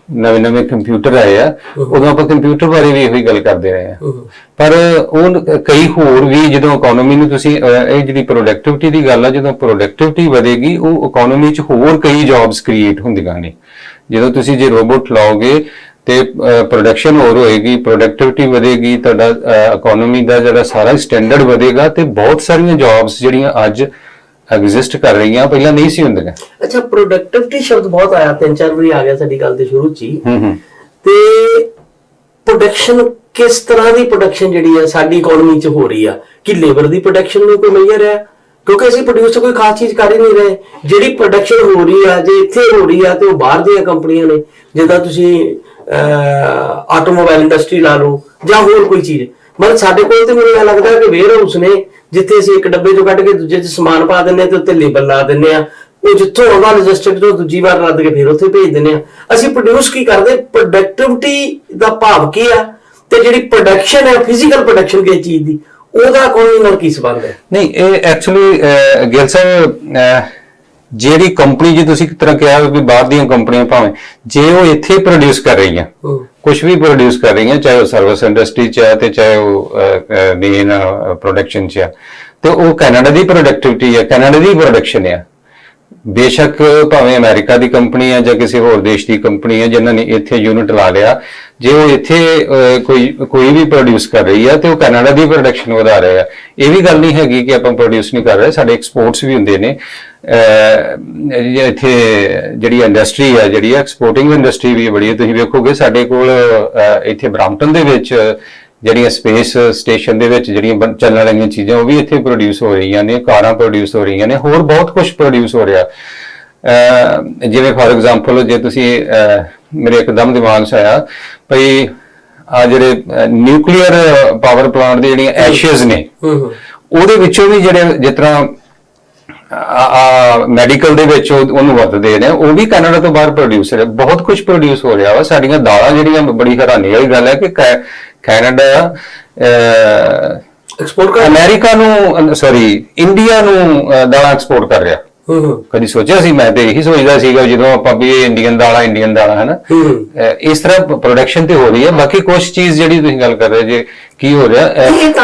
ਨਵੇਂ ਨਵੇਂ ਕੰਪਿਊਟਰ ਆਏ ਆ ਉਦੋਂ ਆਪਾਂ ਕੰਪਿਊਟਰ ਬਾਰੇ ਵੀ ਇਹੋ ਗੱਲ ਕਰਦੇ ਰਹੇ ਆ। ਪਰ ਉਹ ਕਈ ਹੋਰ ਵੀ ਜਦੋਂ ਇਕਨੋਮੀ ਨੂੰ ਤੁਸੀਂ ਇਹ ਜਿਹੜੀ ਪ੍ਰੋਡਕਟਿਵਿਟੀ ਦੀ ਗੱਲ ਆ ਜਦੋਂ ਪ੍ਰੋਡਕਟਿਵਿਟੀ ਵਧੇਗੀ ਉਹ ਇਕਨੋਮੀ 'ਚ ਹੋਰ ਕਈ ਜੌਬਸ ਕ੍ਰੀਏਟ ਹੁੰਦੀਆਂ ਨੇ। ਜਦੋਂ ਤੁਸੀਂ ਜੇ ਰੋਬੋਟ ਲਾਓਗੇ ਤੇ ਪ੍ਰੋਡਕਸ਼ਨ ਹੋਰ ਹੋਏਗੀ ਪ੍ਰੋਡਕਟਿਵਿਟੀ ਵਧੇਗੀ ਤੁਹਾਡਾ ਇਕਨੋਮੀ ਦਾ ਜਿਹੜਾ ਸਾਰਾ ਸਟੈਂਡਰਡ ਵਧੇਗਾ ਤੇ ਬਹੁਤ ਸਾਰੀਆਂ ਜੌਬਸ ਜਿਹੜੀਆਂ ਅੱਜ ਐਗਜ਼ਿਸਟ ਕਰ ਰਹੀਆਂ ਪਹਿਲਾਂ ਨਹੀਂ ਸੀ ਹੁੰਦੀਆਂ। ਅੱਛਾ ਪ੍ਰੋਡਕਟਿਵਿਟੀ ਸ਼ਬਦ ਬਹੁਤ ਆਇਆ ਤਿੰਨ ਚਾਰ ਵਾਰੀ ਆ ਗਿਆ ਸਾਡੀ ਗੱਲ ਦੇ ਸ਼ੁਰੂ ਚ ਹੀ। ਹੂੰ ਹੂੰ। ਤੇ ਪ੍ਰੋਡਕਸ਼ਨ ਕਿਸ ਤਰ੍ਹਾਂ ਦੀ ਪ੍ਰੋਡਕਸ਼ਨ ਜਿਹੜੀ ਆ ਸਾਡੀ ਇਕਨੋਮੀ 'ਚ ਹੋ ਰਹੀ ਆ? ਕਿ ਲੇਬਰ ਦੀ ਪ੍ਰੋਡਕਸ਼ਨ ਨੂੰ ਕੋਈ ਮੇਜਰ ਹੈ ਕਿਉਂਕਿ ਅਸੀਂ ਪ੍ਰੋਡਿਊਸ ਕੋਈ ਖਾਸ ਚੀਜ਼ ਕਰ ਹੀ ਨਹੀਂ ਰਹੇ। ਜਿਹੜੀ ਪ੍ਰੋਡਕਸ਼ਨ ਹੋ ਰਹੀ ਆ ਜੇ ਇੱਥੇ ਹੋ ਰਹੀ ਆ ਤੇ ਉਹ ਬਾਹਰ ਦੀਆਂ ਕੰਪਨੀਆਂ ਨੇ। ਜਿੱਦਾਂ ਤੁਸੀਂ ਆਟੋਮੋਬਾਈਲ ਇੰਡਸਟਰੀ ਲਾ ਲਓ ਜਾਂ ਹੋਰ ਕੋਈ ਚੀਜ਼। ਮਤਲਬ ਸਾਡੇ ਕੋਲ ਤੇ ਮੈਨੂੰ ਇਹ ਲੱਗਦਾ ਕਿ ਵੇਅਰ ਹਾਊਸ ਨੇ, ਜਿੱਥੇ ਅਸੀਂ ਇੱਕ ਡੱਬੇ ਚੋਂ ਕੱਢ ਕੇ ਦੂਜੇ 'ਚ ਸਮਾਨ ਪਾ ਦਿੰਨੇ ਤੇ ਉੱਤੇ ਲੇਬਲ ਲਾ ਦਿੰਨੇ ਆ ਉਹ ਜਿੱਥੋਂ ਆਉਂਦਾ ਲੌਜਿਸਟਿਕ ਤੋਂ ਦੂਜੀ ਵਾਰ ਰੱਦ ਕੇ ਫਿਰ ਉੱਥੇ ਭੇਜ ਦਿੰਨੇ ਆ ਅਸੀਂ ਪ੍ਰੋਡਿਊਸ ਕੀ ਕਰਦੇ? ਪ੍ਰੋਡਕਟਿਵਿਟੀ ਦਾ ਭਾਵ ਕੀ ਆ? ਤੇ ਜਿਹੜੀ ਪ੍ਰੋਡਕਸ਼ਨ ਹੈ ਫਿਜ਼ੀਕਲ ਪ੍ਰੋਡਕਸ਼ਨ ਕਿਸ ਚੀਜ਼ ਦੀ? ਉਹਦਾ ਕੋਈ ਨਾਲ ਕੀ ਸੰਬੰਧ ਹੈ? ਨਹੀਂ, ਇਹ ਐਕਚੁਅਲੀ ਗਿਲ ਸਾਹਿਬ ਜਿਹੜੀ ਕੰਪਨੀ ਜੇ ਤੁਸੀਂ ਇੱਕ ਤਰ੍ਹਾਂ ਕਿਹਾ ਵੀ ਬਾਹਰ ਦੀਆਂ ਕੰਪਨੀਆਂ ਭਾਵੇਂ ਜੇ ਉਹ ਇੱਥੇ ਪ੍ਰੋਡਿਊਸ ਕਰ ਰਹੀਆਂ ਕੁਝ ਵੀ ਪ੍ਰੋਡਿਊਸ ਕਰ ਰਹੀਆਂ ਚਾਹੇ ਉਹ ਸਰਵਿਸ ਇੰਡਸਟਰੀ ਚ ਹੈ ਤੇ ਚਾਹੇ ਉਹ ਮੇਨ ਪ੍ਰੋਡਕਸ਼ਨ ਚ ਹੈ ਤੇ ਉਹ ਕੈਨੇਡਾ ਦੀ ਪ੍ਰੋਡਕਟਿਵਿਟੀ ਹੈ ਕੈਨੇਡਾ ਦੀ ਪ੍ਰੋਡਕਸ਼ਨ ਹੈ ਬੇਸ਼ੱਕ ਭਾਵੇਂ ਅਮਰੀਕਾ ਦੀ ਕੰਪਨੀ ਹੈ ਜਾਂ ਕਿਸੇ ਹੋਰ ਦੇਸ਼ ਦੀ ਕੰਪਨੀ ਹੈ ਜਿਨ੍ਹਾਂ ਨੇ ਇੱਥੇ ਯੂਨਿਟ ਲਾ ਲਿਆ ਜੇ ਉਹ ਇੱਥੇ ਕੋਈ ਕੋਈ ਵੀ ਪ੍ਰੋਡਿਊਸ ਕਰ ਰਹੀ ਹੈ ਤੇ ਉਹ ਕੈਨੇਡਾ ਦੀ ਪ੍ਰੋਡਕਸ਼ਨ ਵਧਾ ਰਿਹਾ ਹੈ ਇਹ ਵੀ ਗੱਲ ਨਹੀਂ ਹੈਗੀ ਕਿ ਆਪਾਂ ਪ੍ਰੋਡਿਊਸ ਨਹੀਂ ਕਰ ਰਹੇ ਸਾਡੇ ਐਕਸਪੋਰਟਸ ਵੀ ਹੁੰਦੇ ਨੇ। ਇੱਥੇ ਜਿਹੜੀ ਇੰਡਸਟਰੀ ਹੈ ਜਿਹੜੀ ਐਕਸਪੋਰਟਿੰਗ ਇੰਡਸਟਰੀ ਵੀ ਬੜੀ ਹੈ ਤੁਸੀਂ ਵੇਖੋਗੇ ਸਾਡੇ ਕੋਲ ਇੱਥੇ ਬ੍ਰਾਂਪਟਨ ਦੇ ਵਿੱਚ ਜਿਹੜੀਆਂ ਸਪੇਸ ਸਟੇਸ਼ਨ ਦੇ ਵਿੱਚ ਜਿਹੜੀਆਂ ਚੱਲਣ ਵਾਲੀਆਂ ਚੀਜ਼ਾਂ ਉਹ ਵੀ ਇੱਥੇ ਪ੍ਰੋਡਿਊਸ ਹੋ ਰਹੀਆਂ ਨੇ ਕਾਰਾਂ ਪ੍ਰੋਡਿਊਸ ਹੋ ਰਹੀਆਂ ਨੇ ਹੋਰ ਬਹੁਤ ਕੁਝ ਪ੍ਰੋਡਿਊਸ ਹੋ ਰਿਹਾ। ਜਿਵੇਂ ਫਾਰ ਐਗਜ਼ਾਮਪਲ ਜੇ ਤੁਸੀਂ ਮੇਰੇ ਇੱਕਦਮ ਦਿਮਾਗ 'ਚ ਆਇਆ ਭਈ ਆ ਜਿਹੜੇ ਨਿਊਕਲੀਅਰ ਪਾਵਰ ਪਲਾਂਟ ਦੇ ਜਿਹੜੀਆਂ ਐਸ਼ਜ਼ ਨੇ ਉਹਦੇ ਵਿੱਚੋਂ ਵੀ ਜਿਹੜੇ ਜਿਸ ਤਰ੍ਹਾਂ ਮੈਡੀਕਲ ਦੇ ਵਿੱਚ ਉਹ- ਉਹਨੂੰ ਵਰਤਦੇ ਨੇ। ਉਹ ਵੀ ਕੈਨੇਡਾ ਤੋਂ ਬਾਹਰ ਪ੍ਰੋਡਿਊਸ ਹੈ। ਬਹੁਤ ਕੁਝ ਪ੍ਰੋਡਿਊਸ ਹੋ ਰਿਹਾ ਵਾ। ਸਾਡੀਆਂ ਦਾਲਾਂ ਜਿਹੜੀਆਂ ਬੜੀ ਹੈਰਾਨੀ ਵਾਲੀ ਗੱਲ ਹੈ ਕਿ ਕੈਨੇਡਾ ਐਕਸਪੋਰਟ ਕਰ ਅਮਰੀਕਾ ਨੂੰ ਸੌਰੀ ਇੰਡੀਆ ਨੂੰ ਦਾਲਾਂ ਐਕਸਪੋਰਟ ਕਰ ਰਿਹਾ। ਹਮ ਕਦੀ ਸੋਚਿਆ ਸੀ ਮੈਂ ਤੇ ਇਹੀ ਸੋਚਦਾ ਸੀਗਾ ਜਦੋਂ ਆਪਾਂ ਵੀ ਇੰਡੀਅਨ ਦਾਲਾਂ ਇੰਡੀਅਨ ਦਾਲਾਂ ਹੈ ਨਾ ਅਹ ਇਸ ਤਰ੍ਹਾਂ ਪ੍ਰੋਡਕਸ਼ਨ ਤੇ ਹੋ ਰਹੀ ਹੈ। ਬਾਕੀ ਕੁਝ ਚੀਜ਼ ਜਿਹੜੀ ਤੁਸੀਂ ਗੱਲ ਕਰ ਰਹੇ ਜੇ ਕੀ ਹੋ ਰਿਹਾ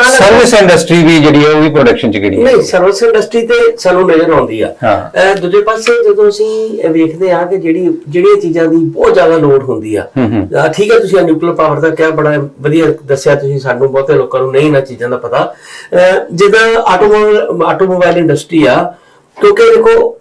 ਸਰਵਿਸ ਇੰਡਸਟਰੀ ਵੀ ਜਿਹੜੀ ਹੈ ਉਹ ਵੀ ਪ੍ਰੋਡਕਸ਼ਨ ਚ ਗਈ ਹੈ। ਨਹੀਂ ਸਰਵਿਸ ਇੰਡਸਟਰੀ ਤੇ ਸਾਨੂੰ ਨਜ਼ਰ ਆਉਂਦੀ ਆ। ਹਾਂ। ਦੂਜੇ ਪਾਸੇ ਜਦੋਂ ਅਸੀਂ ਵੇਖਦੇ ਆ ਕਿ ਜਿਹੜੀ ਜਿਹੜੀਆਂ ਚੀਜ਼ਾਂ ਦੀ ਬਹੁਤ ਜ਼ਿਆਦਾ ਲੋੜ ਹੁੰਦੀ ਆ। ਹੂੰ ਹੂੰ। ਠੀਕ ਹੈ ਤੁਸੀਂ ਨਿਊਕਲੀਅਰ ਪਾਵਰ ਦਾ ਕਿਹਾ ਬੜਾ ਵਧੀਆ ਦੱਸਿਆ ਤੁਸੀਂ ਸਾਨੂੰ ਬਹੁਤੇ ਲੋਕਾਂ ਨੂੰ ਨਹੀਂ ਇਹਨਾਂ ਚੀਜ਼ਾਂ ਦਾ ਪਤਾ। ਜਿੱਦਾਂ ਆਟੋਮੋਬਾਈਲ ਆਟੋਮੋਬਾਈਲ ਇੰਡਸਟਰੀ ਆ ਕਿਉਂਕਿ ਦੇਖੋ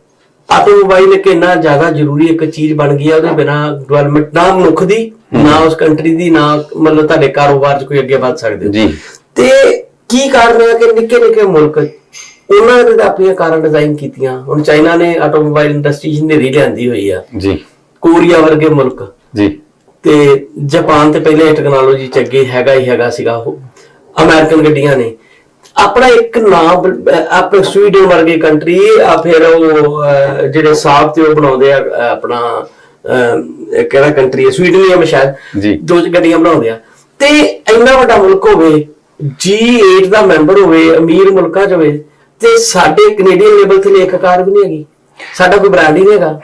ਆਟੋਮੋਬਾਈਲ ਇੱਕ ਇੰਨਾ ਜ਼ਿਆਦਾ ਜ਼ਰੂਰੀ ਇੱਕ ਚੀਜ਼ ਬਣ ਗਈ ਆ ਉਹਦੇ ਬਿਨਾ ਡਿਵੈਲਪਮੈਂਟ ਨਾ ਮਨੁੱਖ ਦੀ ਨਾ ਉਸ ਕੰਟਰੀ ਦੀ ਨਾ ਮਤਲਬ ਤੁਹਾਡੇ ਕਾਰੋਬਾਰ 'ਚ ਕੋਈ ਅੱਗੇ ਵੱਧ ਸਕਦੇ। ਜੀ। ਤੇ ਕੀ ਕਾਰਨ ਹੈ ਕਿ ਨਿੱਕੇ ਨਿੱਕੇ ਮੁਲਕ ਉਹਨਾਂ ਨੇ ਆਪਣੀਆਂ ਕਾਰਾਂ ਡਿਜ਼ਾਈਨ ਕੀਤੀਆਂ। ਹੁਣ ਚਾਈਨਾ ਨੇ ਆਟੋਮੋਬਾਈਲ ਇੰਡਸਟਰੀ ਨੇਰੀ ਲਿਆਂਦੀ ਹੋਈ ਆ। ਜੀ। ਕੋਰੀਆ ਵਰਗੇ ਮੁਲਕ। ਜੀ। ਤੇ ਜਾਪਾਨ ਤੇ ਪਹਿਲੇ ਟੈਕਨੋਲੋਜੀ ਚ ਅੱਗੇ ਹੈਗਾ ਹੀ ਹੈਗਾ ਸੀਗਾ। ਉਹ ਅਮਰੀਕਨ ਗੱਡੀਆਂ ਨੇ। ਆਪਣਾ ਇੱਕ ਨਾਮ ਆਪਣੇ ਸਵੀਡਨ ਵਰਗੇ ਕੰਟਰੀ ਆ ਫਿਰ ਉਹ ਜਿਹੜੇ ਸਾਫ਼ ਤੇ ਉਹ ਬਣਾਉਂਦੇ ਆ ਆਪਣਾ ਕਿਹੜਾ ਕੰਟਰੀ ਹੈ? ਸਵੀਡਨ ਹੀ ਸ਼ਾਇਦ। ਜੀ। ਦੋ ਗੱਡੀਆਂ ਬਣਾਉਂਦੇ ਆ। ਤੇ ਇੰਨਾ ਵੱਡਾ ਮੁਲਕ ਹੋਵੇ G8 ਦਾ ਮੈਂਬਰ ਹੋਵੇ ਅਮੀਰ ਮੁਲਕਾਂ ਚ ਹੋਵੇ ਤੇ ਸਾਡੇ ਕੈਨੇਡੀਅਨ ਲੈਵਲ ਤੇ ਲੇਖਕਾਰ ਵੀ ਨਹੀਂ ਹੈਗੀ। ਸਾਡਾ ਕੋਈ ਬ੍ਰਾਂਡ ਹੀ ਨਹੀਂ ਹੈਗਾ।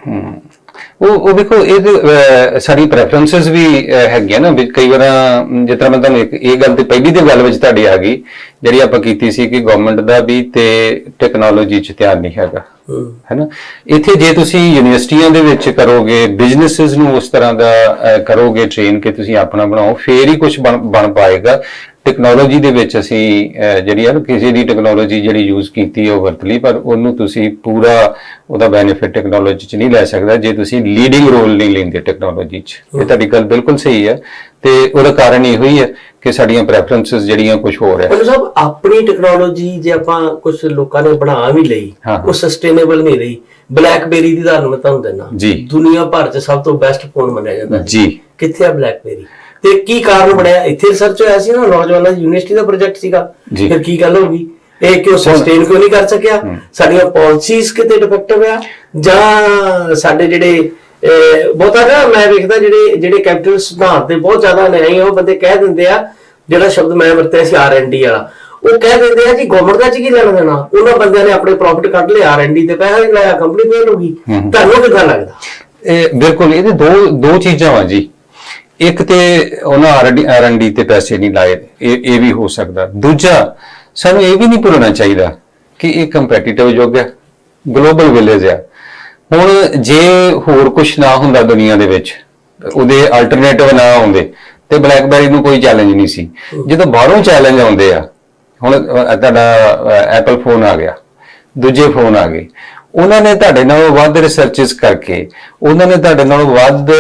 ਉਹ ਉਹ ਵੇਖੋ ਇਹ ਸਾਡੀ ਪ੍ਰੈਫਰੈਂਸਸ ਵੀ ਹੈਗੀਆਂ ਨਾ ਕਈ ਵਾਰ ਜਿਸ ਤਰ੍ਹਾਂ ਮੈਂ ਤੁਹਾਨੂੰ ਇੱਕ ਇਹ ਗੱਲ ਤੇ ਪਹਿਲੀ ਤੇ ਗੱਲ ਵਿੱਚ ਤੁਹਾਡੀ ਆ ਗਈ ਜਿਹੜੀ ਆਪਾਂ ਕੀਤੀ ਸੀ ਕਿ ਗਵਰਨਮੈਂਟ ਦਾ ਵੀ ਤੇ ਟੈਕਨੋਲੋਜੀ 'ਚ ਧਿਆਨ ਨਹੀਂ ਹੈਗਾ। ਹੈਨਾ? ਇੱਥੇ ਜੇ ਤੁਸੀਂ ਯੂਨੀਵਰਸਿਟੀਆਂ ਦੇ ਵਿੱਚ ਕਰੋਗੇ ਬਿਜ਼ਨੈਸਸ ਨੂੰ ਉਸ ਤਰ੍ਹਾਂ ਦਾ ਕਰੋਗੇ ਟ੍ਰੇਨ ਕਿ ਤੁਸੀਂ ਆਪਣਾ ਬਣਾਓ ਫੇਰ ਹੀ ਕੁਝ ਬਣ ਪਾਏਗਾ। ਟੈਕਨੋਲੋਜੀ ਦੇ ਵਿੱਚ ਅਸੀਂ ਜਿਹੜੀ ਨਾ ਕਿਸੇ ਦੀ ਟੈਕਨੋਲੋਜੀ ਜਿਹੜੀ ਯੂਜ਼ ਕੀਤੀ ਹੈ ਉਹ ਵਰਤ ਲਈ ਪਰ ਉਹਨੂੰ ਤੁਸੀਂ ਪੂਰਾ ਉਹਦਾ ਬੈਨੀਫਿਟ ਟੈਕਨੋਲੋਜੀ 'ਚ ਨਹੀਂ ਲੈ ਸਕਦਾ ਜੇ ਤੁਸੀਂ ਲੀਡਿੰਗ ਰੋਲ ਨਹੀਂ ਲੈਂਦੇ ਟੈਕਨੋਲੋਜੀ 'ਚ। ਇਹ ਤੁਹਾਡੀ ਗੱਲ ਬਿਲਕੁਲ ਸਹੀ ਹੈ ਤੇ ਉਹਦਾ ਕਾਰਨ ਇਹੋ ਹੀ ਹੈ ਕਿ ਸਾਡੀਆਂ ਪ੍ਰੈਫਰੈਂਸਸ ਜਿਹੜੀਆਂ ਕੁਝ ਹੋਰ ਹੈ ਮੈਨੂੰ ਸਾਹਿਬ ਆਪਣੀ ਟੈਕਨੋਲੋਜੀ ਜੇ ਆਪਾਂ ਕੁਝ ਲੋਕਾਂ ਨੇ ਬਣਾ ਵੀ ਲਈ ਹਾਂ। ਉਹ ਸਸਟੇਨੇਬਲ ਨਹੀਂ ਰਹੀ। ਬਲੈਕਬੇਰੀ ਦੀ ਮੈਂ ਤੁਹਾਨੂੰ ਦਿੰਦਾ। ਜੀ। ਦੁਨੀਆ ਭਰ 'ਚ ਸਭ ਤੋਂ ਬੈਸਟ ਫੋਨ ਮੰਨਿਆ ਜਾਂਦਾ। ਹੈ। ਜੀ। ਕਿੱਥੇ ਆ ਬਲੈਕਬੇਰੀ ਤੇ ਕੀ ਕਾਰਨ ਬਣਿਆ? ਇੱਥੇ ਰਿਸਰਚ ਹੋਇਆ ਸੀ ਨਾ ਨੌਜਵਾਨਾਂ ਦੀ ਯੂਨੀਵਰਸਿਟੀ ਦਾ ਪ੍ਰੋਜੈਕਟ ਸੀਗਾ। ਫਿਰ ਕੀ ਗੱਲ ਹੋ ਗਈ? ਇਹ ਕਿਉਂ ਸਸਟੇਨ ਕਿਉਂ ਨਹੀਂ ਕਰ ਸਕਿਆ? ਸਾਡੀਆਂ ਪਾਲਿਸੀਜ਼ ਕਿਤੇ ਡਿਫੈਕਟਿਵ ਆ ਜਾਂ ਸਾਡੇ ਜਿਹੜੇ ਬਹੁਤਾ ਨਾ ਮੈਂ ਵੇਖਦਾ ਜਿਹੜੇ ਜਿਹੜੇ ਕੈਪੀਟਲ ਸਿਧਾਂਤ ਦੇ ਬਹੁਤ ਜ਼ਿਆਦਾ ਆ ਉਹ ਬੰਦੇ ਕਹਿ ਦਿੰਦੇ ਆ ਜਿਹੜਾ ਸ਼ਬਦ ਮੈਂ ਵਰਤਿਆ ਸੀ ਆਰ&ਡੀ ਵਾਲਾ। ਉਹ ਕਹਿ ਦਿੰਦੇ ਆ ਜੀ ਗਵਰਨਮੈਂਟ ਦਾ ਚ ਕੀ ਲੈਣਾ ਦੇਣਾ? ਉਹਨਾਂ ਬੰਦਿਆਂ ਨੇ ਆਪਣੇ ਪ੍ਰੋਫਿਟ ਕੱਢ ਲਏ ਆਰ&ਡੀ ਤੇ ਪੈਸਾ ਨਹੀਂ ਲਾਇਆ ਕੰਪਨੀ ਫੇਲ ਹੋ ਗਈ। ਤੁਹਾਨੂੰ ਕਿੱਦਾਂ ਲੱਗਦਾ? ਇਹ ਬਿਲਕੁਲ ਇਹਦੇ ਦੋ ਦੋ ਚੀਜ਼ਾਂ ਵਾ ਜੀ। ਇੱਕ ਤੇ ਉਹਨਾਂ ਆਰਐਨਡੀ ਤੇ ਪੈਸੇ ਨਹੀਂ ਲਾਏ, ਇਹ ਇਹ ਵੀ ਹੋ ਸਕਦਾ। ਦੂਜਾ, ਸਾਨੂੰ ਇਹ ਵੀ ਨਹੀਂ ਭੁੱਲਣਾ ਚਾਹੀਦਾ ਕਿ ਇਹ ਕੰਪੈਟੀਟਿਵ ਯੁੱਗ ਹੈ ਗਲੋਬਲ ਵਿਲੇਜ ਹੈ। ਹੁਣ ਜੇ ਹੋਰ ਕੁਝ ਨਾ ਹੁੰਦਾ ਦੁਨੀਆ ਦੇ ਵਿੱਚ, ਉਹਦੇ ਅਲਟਰਨੇਟਿਵ ਨਾ ਆਉਂਦੇ, ਤੇ ਬਲੈਕਬੈਰੀ ਨੂੰ ਕੋਈ ਚੈਲੰਜ ਨਹੀਂ ਸੀ। ਜਦੋਂ ਬਾਹਰੋਂ ਚੈਲੰਜ ਆਉਂਦੇ ਆ, ਹੁਣ ਤੁਹਾਡਾ ਐਪਲ ਫੋਨ ਆ ਗਿਆ, ਦੂਜੇ ਫੋਨ ਆ ਗਏ। ਉਹਨਾਂ ਨੇ ਤੁਹਾਡੇ ਨਾਲੋਂ ਵੱਧ ਰਿਸਰਚਸ ਕਰਕੇ, ਉਹਨਾਂ ਨੇ ਤੁਹਾਡੇ ਨਾਲੋਂ ਵੱਧ